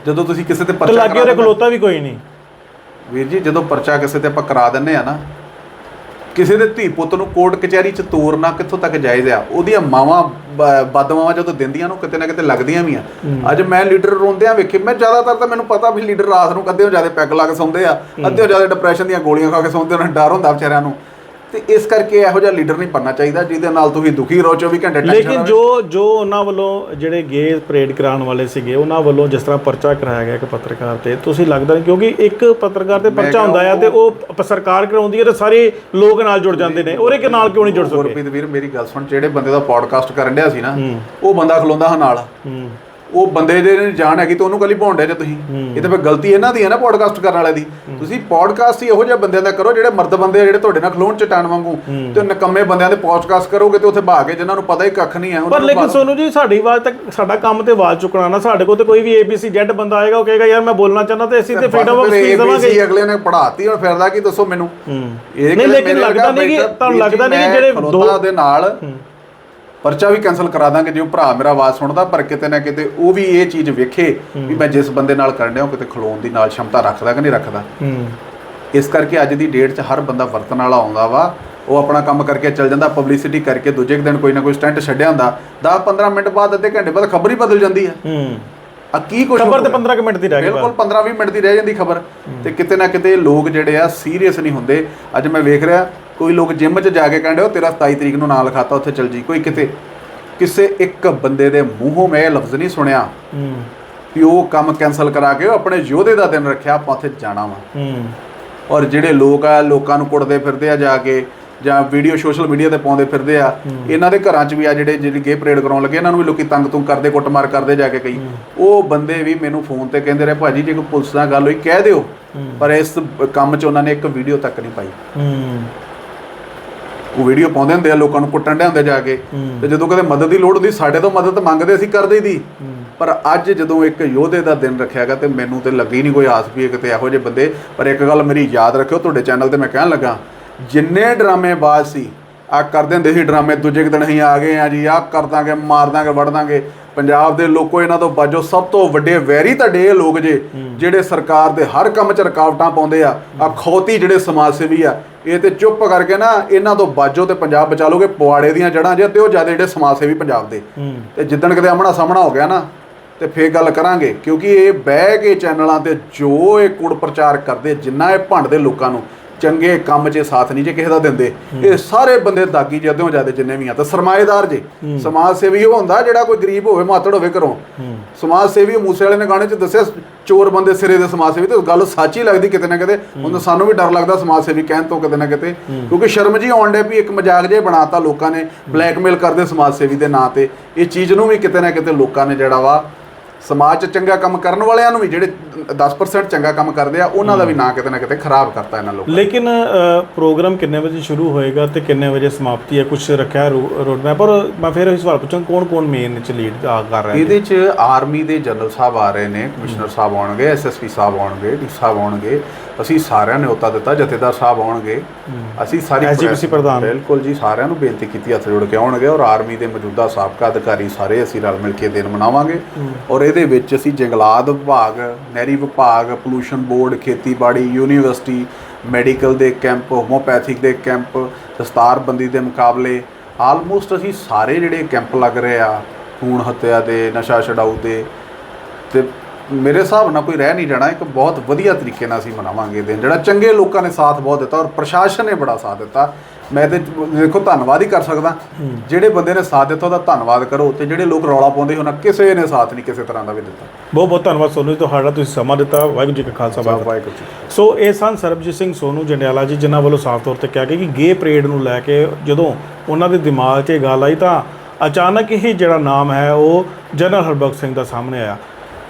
ਜਦੋਂ ਤੁਸੀਂ ਕਿਸੇ ਤੇ ਪਰਚਾ ਲੱਗੇ ਉਹਦੇ ਕਰਾ ਦਿੰਦੇ- ਖਲੋਤਾ ਵੀ ਕੋਈ ਨਹੀਂ। ਵੀਰ ਜੀ ਜਦੋਂ ਪਰਚਾ ਕਿਸੇ ਤੇ ਆਪਾਂ ਕਰਾ ਦਿੰਨੇ ਆ ਨਾ ਕਿਸੇ ਦੇ ਧੀ ਪੁੱਤ ਨੂੰ ਕੋਰਟ ਕਚਹਿਰੀ ਚ ਤੋਰਨਾ ਕਿੱਥੋਂ ਤੱਕ ਜਾਇਜ਼ ਆ? ਉਹਦੀਆਂ ਮਾਵਾਂ ਬਦਮਾਵਾਂ ਜਦੋਂ ਦਿੰਦੀਆਂ ਨੂੰ ਕਿਤੇ ਨਾ ਕਿਤੇ ਲੱਗਦੀਆਂ ਵੀ ਆ। ਅੱਜ ਮੈਂ ਲੀਡਰ ਰੋਂਦਿਆਂ ਵੇਖੇ ਮੈਂ ਜ਼ਿਆਦਾਤਰ ਤਾਂ ਮੈਨੂੰ ਪਤਾ ਵੀ ਲੀਡਰ ਰਾਤ ਨੂੰ ਕਦੇ ਜ਼ਿਆਦਾ ਪੈਗ ਲਾ ਕੇ ਸੌਂਦੇ ਆ ਅੱਧੇ ਜ਼ਿਆਦਾ ਡਿਪਰੈਸ਼ਨ ਦੀਆਂ ਗੋਲੀਆਂ ਖਾ ਕੇ ਸੌਂਦੇ ਉਹਨਾਂ ਨੂੰ ਡਰ ਹੁੰਦਾ ਵਿਚਾਰਿਆਂ ਨੂੰ। ਤੇ ਇਸ ਕਰਕੇ ਇਹੋ ਜਿਹਾ ਲੀਡਰ ਨਹੀਂ ਬਣਨਾ ਚਾਹੀਦਾ ਜਿਹਦੇ ਨਾਲ ਤੁਸੀਂ ਦੁਖੀ ਰਹੋ 24 ਘੰਟੇ ਲੇਕਿਨ। ਜੋ ਜੋ ਉਹਨਾਂ ਵੱਲੋਂ ਜਿਹੜੇ ਗੇ ਪਰੇਡ ਕਰਾਉਣ ਵਾਲੇ ਸੀਗੇ ਉਹਨਾਂ ਵੱਲੋਂ ਜਿਸ ਤਰ੍ਹਾਂ ਪਰਚਾ ਕਰਾਇਆ ਗਿਆ ਇੱਕ ਪੱਤਰਕਾਰ ਤੇ ਤੁਸੀਂ ਲੱਗਦਾ ਨਹੀਂ? ਕਿਉਂਕਿ ਇੱਕ ਪੱਤਰਕਾਰ ਤੇ ਪਰਚਾ ਹੁੰਦਾ ਆ ਤੇ ਉਹ ਸਰਕਾਰ ਕਰਾਉਂਦੀ ਹੈ ਤੇ ਸਾਰੇ ਲੋਕ ਨਾਲ ਜੁੜ ਜਾਂਦੇ ਨੇ। ਉਹਦੇ ਨਾਲ ਕਿਉਂ ਨਹੀਂ ਜੁੜ ਸਕਦੇ? ਗੁਰਪ੍ਰੀਤ ਵੀਰ ਮੇਰੀ ਗੱਲ ਸੁਣ ਜਿਹੜੇ ਬੰਦੇ ਦਾ ਪੋਡਕਾਸਟ ਕਰਨ ਡਿਆ ਸੀ ਨਾ ਉਹ ਬੰਦਾ ਖਲੋਂਦਾ ਹਾਂ ਨਾਲ। ਹੂੰ। ਉਹ ਬੰਦੇ ਦੇ ਜਾਣ ਹੈਗੀ ਤੇ ਉਹਨੂੰ ਕੱਲੀ ਭੌਂਡੇ ਜੇ ਤੁਸੀਂ। ਇਹ ਤਾਂ ਫਿਰ ਗਲਤੀ ਇਹਨਾਂ ਦੀ ਹੈ ਨਾ ਪੋਡਕਾਸਟ ਕਰਨ ਵਾਲੇ ਦੀ। ਤੁਸੀਂ ਪੋਡਕਾਸਟ ਹੀ ਇਹੋ ਜਿਹੇ ਬੰਦਿਆਂ ਦਾ ਕਰੋ ਜਿਹੜੇ ਮਰਦ ਬੰਦੇ ਆ ਜਿਹੜੇ ਤੁਹਾਡੇ ਨਾਲ ਖਲੋਣ ਚਟਾਨ ਵਾਂਗੂ। ਤੇ ਨਕੰਮੇ ਬੰਦਿਆਂ ਦੇ ਪੋਡਕਾਸਟ ਕਰੋਗੇ ਤੇ ਉੱਥੇ ਭਾਗ ਕੇ ਜਿਨ੍ਹਾਂ ਨੂੰ ਪਤਾ ਹੀ ਕੱਖ ਨਹੀਂ ਹੈ ਉਹਨਾਂ ਪਰ ਲੇਕਿਨ ਸੋਨੂ ਜੀ ਸਾਡੀ ਆਵਾਜ਼ ਤੱਕ ਸਾਡਾ ਕੰਮ ਤੇ ਆਵਾਜ਼ ਚੁੱਕਣਾ ਨਾ। ਸਾਡੇ ਕੋਲ ਤੇ ਕੋਈ ਵੀ ABC Z ਬੰਦਾ ਆਏਗਾ ਉਹ ਕਹੇਗਾ ਯਾਰ ਮੈਂ ਬੋਲਣਾ ਚਾਹੁੰਦਾ ਤੇ ਅਸੀਂ ਤੇ ਫਰੀडम ਆਫ ਸਪੀਚ ਦੇਵਾਂਗੇ ਅਗਲੇ ਨੇ ਪੜਾਤੀ ਔਰ ਫਿਰਦਾ ਕੀ ਦੱਸੋ ਮੈਨੂੰ? ਇਹ ਨਹੀਂ ਲੇਕਿਨ ਲੱਗਦਾ ਨਹੀਂ ਕਿ ਤੁਹਾਨੂੰ ਲੱਗਦਾ ਨਹੀਂ ਕਿ ਜਿਹੜੇ ਦੋ ਦੇ ਨਾਲ ਪਰਚਾ ਵੀ ਕੈਨਸਲ ਕਰਾ ਦਾਂਗੇ ਜੇ ਉਹ ਭਰਾ ਮੇਰਾ ਆਵਾਜ਼ ਸੁਣਦਾ ਪਰ ਕਿਤੇ ਨਾ ਕਿਤੇ ਉਹ ਵੀ ਇਹ ਚੀਜ਼ ਵੇਖੇ ਵੀ ਮੈਂ ਜਿਸ ਬੰਦੇ ਨਾਲ ਕਰਨ ਡਿਆ ਉਹ ਕਿਤੇ ਖਲੋਣ ਦੀ ਨਾਲ ਸ਼ਮਤਾ ਰੱਖਦਾ ਕਿ ਨਹੀਂ ਰੱਖਦਾ। ਇਸ ਕਰਕੇ ਅੱਜ ਦੀ ਡੇਟ 'ਚ ਹਰ ਬੰਦਾ ਵਰਤਣ ਵਾਲਾ ਆਉਂਦਾ ਵਾ ਉਹ ਆਪਣਾ ਕੰਮ ਕਰਕੇ ਚੱਲ ਜਾਂਦਾ ਪਬਲਿਸਿਟੀ ਕਰਕੇ ਦੂਜੇ ਦਿਨ ਕੋਈ ਨਾ ਕੋਈ ਸਟੰਟ ਛੱਡਿਆ ਹੁੰਦਾ 10 15 ਮਿੰਟ ਬਾਅਦ ਅੱਧੇ ਘੰਟੇ ਬਾਅਦ ਖਬਰ ਹੀ ਬਦਲ ਜਾਂਦੀ ਹੈ। ਹੂੰ। ਆ ਕੀ ਕੁਝ ਖਬਰ ਤੇ 15 ਕੁ ਮਿੰਟ ਦੀ ਰਹਿ ਗਈ ਬਿਲਕੁਲ 15 20 ਮਿੰਟ ਦੀ ਰਹਿ ਜਾਂਦੀ ਖਬਰ। ਤੇ ਕਿਤੇ ਨਾ ਕਿਤੇ ਲੋਕ ਜਿਹੜੇ ਆ ਸੀਰੀਅਸ ਨਹੀਂ ਹੁੰਦੇ। ਅੱਜ ਮੈਂ ਵੇਖ ਰਿਹਾ ਕੋਈ ਲੋਕ ਜਿਮ 'ਚ ਜਾ ਕੇ ਕਹਿੰਦੇ ਉਹ ਤੇਰਾ 27 ਤਰੀਕ ਨੂੰ ਨਾਂ ਲਿਖਾਤਾ ਉੱਥੇ ਚੱਲ ਜੀ। ਕੋਈ ਕਿਤੇ ਕਿਸੇ ਇੱਕ ਬੰਦੇ ਦੇ ਮੂੰਹੋਂ ਮੈਂ ਇਹ ਲਫ਼ਜ਼ ਨਹੀਂ ਸੁਣਿਆ ਹੂੰ। ਵੀ ਉਹ ਕੰਮ ਕੈਨਸਲ ਕਰਾ ਕੇ ਉਹ ਆਪਣੇ ਯੋਧੇ ਦਾ ਦਿਨ ਰੱਖਿਆ ਆਪਾਂ ਉੱਥੇ ਜਾਣਾ ਵਾ। ਹੂੰ। ਔਰ ਜਿਹੜੇ ਲੋਕ ਆ ਲੋਕਾਂ ਨੂੰ ਕੁੱਟਦੇ ਫਿਰਦੇ ਆ ਜਾ ਕੇ ਜਾਂ ਵੀਡੀਓ ਸੋਸ਼ਲ ਮੀਡੀਆ ਤੇ ਪਾਉਂਦੇ ਫਿਰਦੇ ਆ ਇਹਨਾਂ ਦੇ ਘਰਾਂ 'ਚ ਵੀ ਆ ਜਿਹੜੇ ਜਿਹੜੇ ਗੇ ਪਰੇਡ ਕਰਾਉਣ ਲੱਗੇ ਇਹਨਾਂ ਨੂੰ ਵੀ ਲੋਕੀ ਤੰਗ ਤੁੰਗ ਕਰਦੇ ਕੁੱਟਮਾਰ ਕਰਦੇ ਜਾ ਕੇ ਕਈ। ਉਹ ਬੰਦੇ ਵੀ ਮੈਨੂੰ ਫੋਨ ਤੇ ਕਹਿੰਦੇ ਰਹੇ ਭਾਜੀ ਜੇ ਕੋਈ ਪੁਲਿਸ ਨਾਲ ਗੱਲ ਹੋਈ ਕਹਿ ਦਿਓ। ਪਰ ਇਸ ਕੰਮ 'ਚ ਉਹਨਾਂ ਨੇ ਇੱਕ ਵੀਡੀਓ ਤੱਕ ਨਹੀਂ ਪਾਈ। ਉਹ ਵੀਡੀਓ ਪਾਉਂਦੇ ਹੁੰਦੇ ਆ ਲੋਕਾਂ ਨੂੰ ਕੁੱਟਣ ਦੇ ਹੁੰਦੇ ਜਾ ਕੇ। ਤੇ ਜਦੋਂ ਕਦੇ ਮਦਦ ਦੀ ਲੋੜ ਹੁੰਦੀ ਸਾਡੇ ਤੋਂ ਮਦਦ ਮੰਗਦੇ ਅਸੀਂ ਕਰਦੇ ਦੀ। ਪਰ ਅੱਜ ਜਦੋਂ ਇੱਕ ਯੋਧੇ ਦਾ ਦਿਨ ਰੱਖਿਆਗਾ ਤੇ ਮੈਨੂੰ ਤੇ ਲੱਗੀ ਨਹੀਂ ਕੋਈ ਆਸ ਵੀ ਕਿਤੇ ਇਹੋ ਜਿਹੇ ਬੰਦੇ ਪਰ ਇੱਕ ਗੱਲ ਮੇਰੀ ਯਾਦ ਰੱਖਿਓ ਤੁਹਾਡੇ ਚੈਨਲ ਤੇ ਮੈਂ ਕਹਿਣ ਲੱਗਾ ਜਿੰਨੇ ਡਰਾਮੇਬਾਜ਼ ਸੀ ਆ ਕਰਦੇ ਹੁੰਦੇ ਸੀ ਡਰਾਮੇ ਦੂਜੇ ਕੁ ਦਿਨ ਅਸੀਂ ਆ ਗਏ ਆ ਜੀ ਆ ਕਰ ਦਾਂਗੇ ਮਾਰ ਦਾਂਗੇ ਵੜ ਦਾਂਗੇ। ਪੰਜਾਬ ਦੇ ਲੋਕੋ ਇਹਨਾਂ ਤੋਂ ਬਾਜੋ ਸਭ ਤੋਂ ਵੱਡੇ ਵੈਰੀ ਤੁਹਾਡੇ ਇਹ ਲੋਕ ਜੇ ਜਿਹੜੇ ਸਰਕਾਰ ਦੇ ਹਰ ਕੰਮ 'ਚ ਰੁਕਾਵਟਾਂ ਪਾਉਂਦੇ ਆ ਆ ਖੌਤੀ ਜਿਹੜੇ ਸਮਾਜ ਸੇਵੀ ਆ ਇਹ ਤੇ ਚੁੱਪ ਕਰਕੇ ਨਾ ਇਹਨਾਂ ਤੋਂ ਬਾਜੋ ਤੇ ਪੰਜਾਬ ਬਚਾ ਲੋਗੇ ਪਵਾੜੇ ਦੀਆਂ ਜੜਾਂ ਜੇ ਤੇ ਉਹ ਜ਼ਿਆਦਾ ਜਿਹੜੇ ਸਮਾਜ ਸੇਵੀ ਪੰਜਾਬ ਦੇ। ਤੇ ਜਿੱਦਣ ਕਿਤੇ ਆਮਣਾ ਸਾਹਮਣਾ ਹੋ ਗਿਆ ਨਾ ਤੇ ਫੇਰ ਗੱਲ ਕਰਾਂਗੇ ਕਿਉਂਕਿ ਇਹ ਬਹਿ ਕੇ ਚੈਨਲਾਂ ਤੇ ਜੋ ਇਹ ਕੂੜ ਪ੍ਰਚਾਰ ਕਰਦੇ ਜਿੰਨਾ ਇਹ ਭੰਡਦੇ ਲੋਕਾਂ ਨੂੰ ਚੰਗੇ ਕੰਮ 'ਚ ਸਾਥ ਨਹੀਂ ਜੇ ਕਿਸੇ ਦਾ ਦਿੰਦੇ। ਇਹ ਸਾਰੇ ਬੰਦੇ ਦਾਗੀ ਜਦੋਂ ਜਿਆਦੇ ਜਿੰਨੇ ਵੀ ਆ ਤਾਂ ਸਰਮਾਏਦਾਰ ਜੇ। ਸਮਾਜ ਸੇਵੀ ਉਹ ਹੁੰਦਾ ਜਿਹੜਾ ਕੋਈ ਗਰੀਬ ਹੋਵੇ ਮਾਤੜ ਹੋਵੇ ਘਰੋਂ। ਸਮਾਜ ਸੇਵੀ ਮੂਸੇ ਵਾਲੇ ਨੇ ਗਾਣੇ 'ਚ ਦੱਸਿਆ ਚੋਰ ਬੰਦੇ ਸਿਰੇ ਦੇ ਸਮਾਜ ਸੇਵੀ ਤੇ ਗੱਲ ਸੱਚੀ ਲੱਗਦੀ ਕਿਤੇ ਨਾ ਕਿਤੇ। ਹੁਣ ਸਾਨੂੰ ਵੀ ਡਰ ਲੱਗਦਾ ਸਮਾਜ ਸੇਵੀ ਕਹਿਣ ਤੋਂ ਕਿਤੇ ਨਾ ਕਿਤੇ। ਕਿਉਂਕਿ ਸ਼ਰਮ ਜੀ ਆਉਣ ਡੇ ਵੀ ਇੱਕ ਮਜ਼ਾਕ ਜੇ ਬਣਾਤਾ ਲੋਕਾਂ ਨੇ ਬਲੈਕਮੇਲ ਕਰਦੇ ਸਮਾਜ ਸੇਵੀ ਦੇ ਨਾਂ ਤੇ। ਇਹ ਚੀਜ਼ ਨੂੰ ਵੀ ਕਿਤੇ ਨਾ ਕਿਤੇ ਲੋਕਾਂ ਨੇ ਜਿਹੜਾ ਵਾ ਸਮਾਜ 'ਚ ਚੰਗਾ ਕੰਮ ਕਰਨ ਵਾਲਿਆਂ ਨੂੰ ਵੀ ਜਿਹੜੇ 10% ਚੰਗਾ ਕੰਮ ਕਰਦੇ ਆ ਉਹਨਾਂ ਦਾ ਵੀ ਨਾਂ ਕਿਤੇ ਨਾ ਕਿਤੇ ਖਰਾਬ ਕਰਤਾ ਇਹਨਾਂ ਲੋਕਾਂ। ਲੇਕਿਨ ਪ੍ਰੋਗਰਾਮ ਕਿੰਨੇ ਵਜੇ ਸ਼ੁਰੂ ਹੋਏਗਾ ਤੇ ਕਿੰਨੇ ਵਜੇ ਸਮਾਪਤੀ ਹੈ? ਕੁਝ ਰੱਖਿਆ ਰੋਡ ਮੈਪ ਪਰ ਮੈਂ ਫਿਰ ਇਹ ਸਵਾਲ ਪੁੱਛਾਂ ਕੌਣ ਕੌਣ ਮੇਨ ਚ ਲੀਡ ਕਰ ਰਿਹਾ ਇਹਦੇ 'ਚ ਆਰਮੀ ਦੇ ਜਨਰਲ ਸਾਹਿਬ ਆ ਰਹੇ ਨੇ ਕਮਿਸ਼ਨਰ ਸਾਹਿਬ ਆਉਣਗੇ ਐਸਐਸਪੀ ਸਾਹਿਬ ਆਉਣਗੇ ਡੀ ਸਾਹਿਬ ਆਉਣਗੇ। ਅਸੀਂ ਸਾਰਿਆਂ ਨੇ ਉਤਾ ਦਿੱਤਾ ਜਥੇਦਾਰ ਸਾਹਿਬ ਆਉਣਗੇ। ਅਸੀਂ ਸਾਰੀ press- ਪ੍ਰਧਾਨ। ਬਿਲਕੁਲ ਜੀ ਸਾਰਿਆਂ ਨੂੰ ਬੇਨਤੀ ਕੀਤੀ ਹੱਥ ਜੋੜ ਕੇ ਆਉਣਗੇ ਔਰ ਆਰਮੀ ਦੇ ਮੌਜੂਦਾ ਸਾਬਕਾ ਅਧਿਕਾਰੀ ਸਾਰੇ ਅਸੀਂ ਰਲ ਮਿਲ ਕੇ ਦਿਨ ਮਨਾਵਾਂਗੇ। ਔਰ ਇਹਦੇ ਵਿੱਚ ਅਸੀਂ ਜੰਗਲਾਤ ਵਿਭਾਗ ਨਹਿਰੀ ਵਿਭਾਗ ਪੋਲੂਸ਼ਨ ਬੋਰਡ ਖੇਤੀਬਾੜੀ ਯੂਨੀਵਰਸਿਟੀ ਮੈਡੀਕਲ ਦੇ ਕੈਂਪ ਹੋਮੋਪੈਥਿਕ ਦੇ ਕੈਂਪ ਦਸਤਾਰਬੰਦੀ ਦੇ ਮੁਕਾਬਲੇ ਆਲਮੋਸਟ ਅਸੀਂ ਸਾਰੇ ਜਿਹੜੇ ਕੈਂਪ ਲੱਗ ਰਹੇ ਆ ਖੂਨ ਹੱਤਿਆ ਦੇ ਨਸ਼ਾ ਛਡਾਊ ਦੇ ਤੇ ਮੇਰੇ ਹਿਸਾਬ ਨਾਲ ਕੋਈ ਰਹਿ ਨਹੀਂ ਜਾਣਾ ਇੱਕ ਬਹੁਤ ਵਧੀਆ ਤਰੀਕੇ ਨਾਲ ਅਸੀਂ ਮਨਾਵਾਂਗੇ ਦਿਨ ਜਿਹੜਾ ਚੰਗੇ ਲੋਕਾਂ ਨੇ ਸਾਥ ਬਹੁਤ ਦਿੱਤਾ ਔਰ ਪ੍ਰਸ਼ਾਸਨ ਨੇ ਬੜਾ ਸਾਥ ਦਿੱਤਾ। ਮੈਂ ਤੇ ਦੇਖੋ ਧੰਨਵਾਦ ਹੀ ਕਰ ਸਕਦਾ। ਜਿਹੜੇ ਬੰਦੇ ਨੇ ਸਾਥ ਦਿੱਤਾ ਉਹਦਾ ਧੰਨਵਾਦ ਕਰੋ ਤੇ ਜਿਹੜੇ ਲੋਕ ਰੌਲਾ ਪਾਉਂਦੇ ਉਹਨਾਂ ਕਿਸੇ ਨੇ ਸਾਥ ਨਹੀਂ ਕਿਸੇ ਤਰ੍ਹਾਂ ਦਾ ਵੀ ਦਿੱਤਾ। ਬਹੁਤ ਬਹੁਤ ਧੰਨਵਾਦ ਸੋਨੂ ਜੀ ਤੁਹਾਡਾ ਤੁਸੀਂ ਸਮਾਂ ਦਿੱਤਾ ਵਾਹਿਗੁਰੂ ਜੀ ਕਾ ਖਾਲਸਾ ਵਾਹਿਗੁਰੂ। ਵਾਹਿਗੁਰੂ ਜੀ ਸੋ ਇਹ ਸਨ ਸਰਬਜੀਤ ਸਿੰਘ ਸੋਨੂ ਜੰਡਿਆਲਾ ਜੀ ਜਿਨ੍ਹਾਂ ਵੱਲੋਂ ਸਾਫ਼ ਤੌਰ ਤੇ ਕਿਹਾ ਗਿਆ ਕਿ ਗੇ ਪਰੇਡ ਨੂੰ ਲੈ ਕੇ ਜਦੋਂ ਉਹਨਾਂ ਦੇ ਦਿਮਾਗ 'ਚ ਇਹ ਗੱਲ ਆਈ ਤਾਂ ਅਚਾਨਕ ਹੀ ਜਿਹੜਾ ਨਾਮ ਹੈ ਉਹ ਜਨਰਲ ਹਰਬਖਸ਼ ਸਿੰਘ ਦਾ ਸਾਹਮਣੇ ਆਇਆ।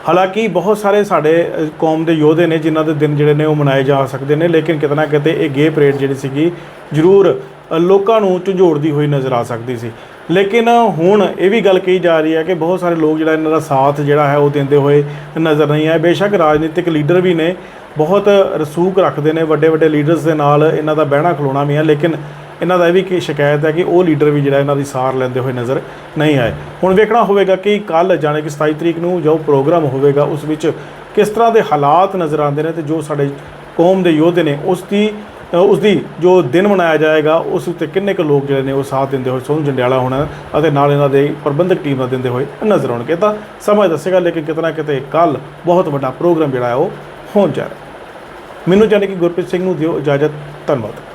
ਹਾਲਾਂਕਿ ਬਹੁਤ ਸਾਰੇ ਸਾਡੇ ਕੌਮ ਦੇ ਯੋਧੇ ਨੇ ਜਿਨ੍ਹਾਂ ਦੇ ਦਿਨ ਜਿਹੜੇ ਨੇ ਉਹ ਮਨਾਏ ਜਾ ਸਕਦੇ ਨੇ, ਲੇਕਿਨ ਕਿਤੇ ਨਾ ਕਿਤੇ ਇਹ ਗੇ ਪਰੇਡ ਜਿਹੜੀ ਸੀਗੀ, ਜ਼ਰੂਰ ਲੋਕਾਂ ਨੂੰ ਝੰਜੋੜਦੀ ਹੋਈ ਨਜ਼ਰ ਆ ਸਕਦੀ ਸੀ। ਲੇਕਿਨ ਹੁਣ ਇਹ ਵੀ ਗੱਲ ਕਹੀ ਜਾ ਰਹੀ ਹੈ ਕਿ ਬਹੁਤ ਸਾਰੇ ਲੋਕ ਜਿਹੜਾ ਇਹਨਾਂ ਦਾ ਸਾਥ ਜਿਹੜਾ ਹੈ ਉਹ ਦਿੰਦੇ ਹੋਏ ਨਜ਼ਰ ਨਹੀਂ ਆਏ। ਬੇਸ਼ੱਕ ਰਾਜਨੀਤਿਕ ਲੀਡਰ ਵੀ ਨੇ, ਬਹੁਤ ਰਸੂਖ ਰੱਖਦੇ ਨੇ ਵੱਡੇ ਵੱਡੇ ਲੀਡਰਸ ਦੇ ਨਾਲ ਇਹਨਾਂ ਦਾ ਬਹਿਣਾ ਖਲੋਣਾ ਵੀ ਹੈ, ਲੇਕਿਨ ਇਹਨਾਂ ਦਾ ਇਹ ਵੀ ਕੀ ਸ਼ਿਕਾਇਤ ਹੈ ਕਿ ਉਹ ਲੀਡਰ ਵੀ ਜਿਹੜਾ ਇਹਨਾਂ ਦੀ ਸਾਰ ਲੈਂਦੇ ਹੋਏ ਨਜ਼ਰ ਨਹੀਂ ਆਏ। ਹੁਣ ਵੇਖਣਾ ਹੋਵੇਗਾ ਕਿ ਕੱਲ ਜਾਣੇ ਕਿ 27 ਤਰੀਕ ਨੂੰ ਜੋ ਪ੍ਰੋਗਰਾਮ ਹੋਵੇਗਾ ਉਸ ਵਿੱਚ ਕਿਸ ਤਰ੍ਹਾਂ ਦੇ ਹਾਲਾਤ ਨਜ਼ਰ ਆਉਂਦੇ ਨੇ ਤੇ ਜੋ ਸਾਡੇ ਕੌਮ ਦੇ ਯੋਧੇ ਨੇ ਉਸ ਦੀ ਅ, ਉਸ ਦੀ ਜੋ ਦਿਨ ਮਨਾਇਆ ਜਾਏਗਾ ਉਸ ਉੱਤੇ ਕਿੰਨੇ ਕੁ ਲੋਕ ਜਿਹੜੇ ਨੇ ਉਹ ਸਾਥ ਦਿੰਦੇ ਹੋਏ ਸੋਨੂੰ ਜੰਡਿਆਲਾ ਹੋਣਾ ਅਤੇ ਨਾਲ ਇਹਨਾਂ ਦੇ ਪ੍ਰਬੰਧਕ ਟੀਮ ਦਾ ਦਿੰਦੇ ਹੋਏ ਨਜ਼ਰ ਆਉਣਗੇ। ਤਾਂ ਸਮਾਂ ਦੱਸੇਗਾ ਲੇਕਿਨ ਕਿਤਨਾ ਕਿਤੇ ਕੱਲ ਬਹੁਤ ਵੱਡਾ ਪ੍ਰੋਗਰਾਮ ਜਿਹੜਾ ਹੈ ਉਹ ਹੋਣ ਜਾ ਰਿਹਾ ਮੈਨੂੰ ਜਾਣੀ ਕਿ ਗੁਰਪ੍ਰੀਤ ਸਿੰਘ ਨੂੰ ਦਿਓ ਇਜਾਜ਼ਤ। ਧੰਨਵਾਦ।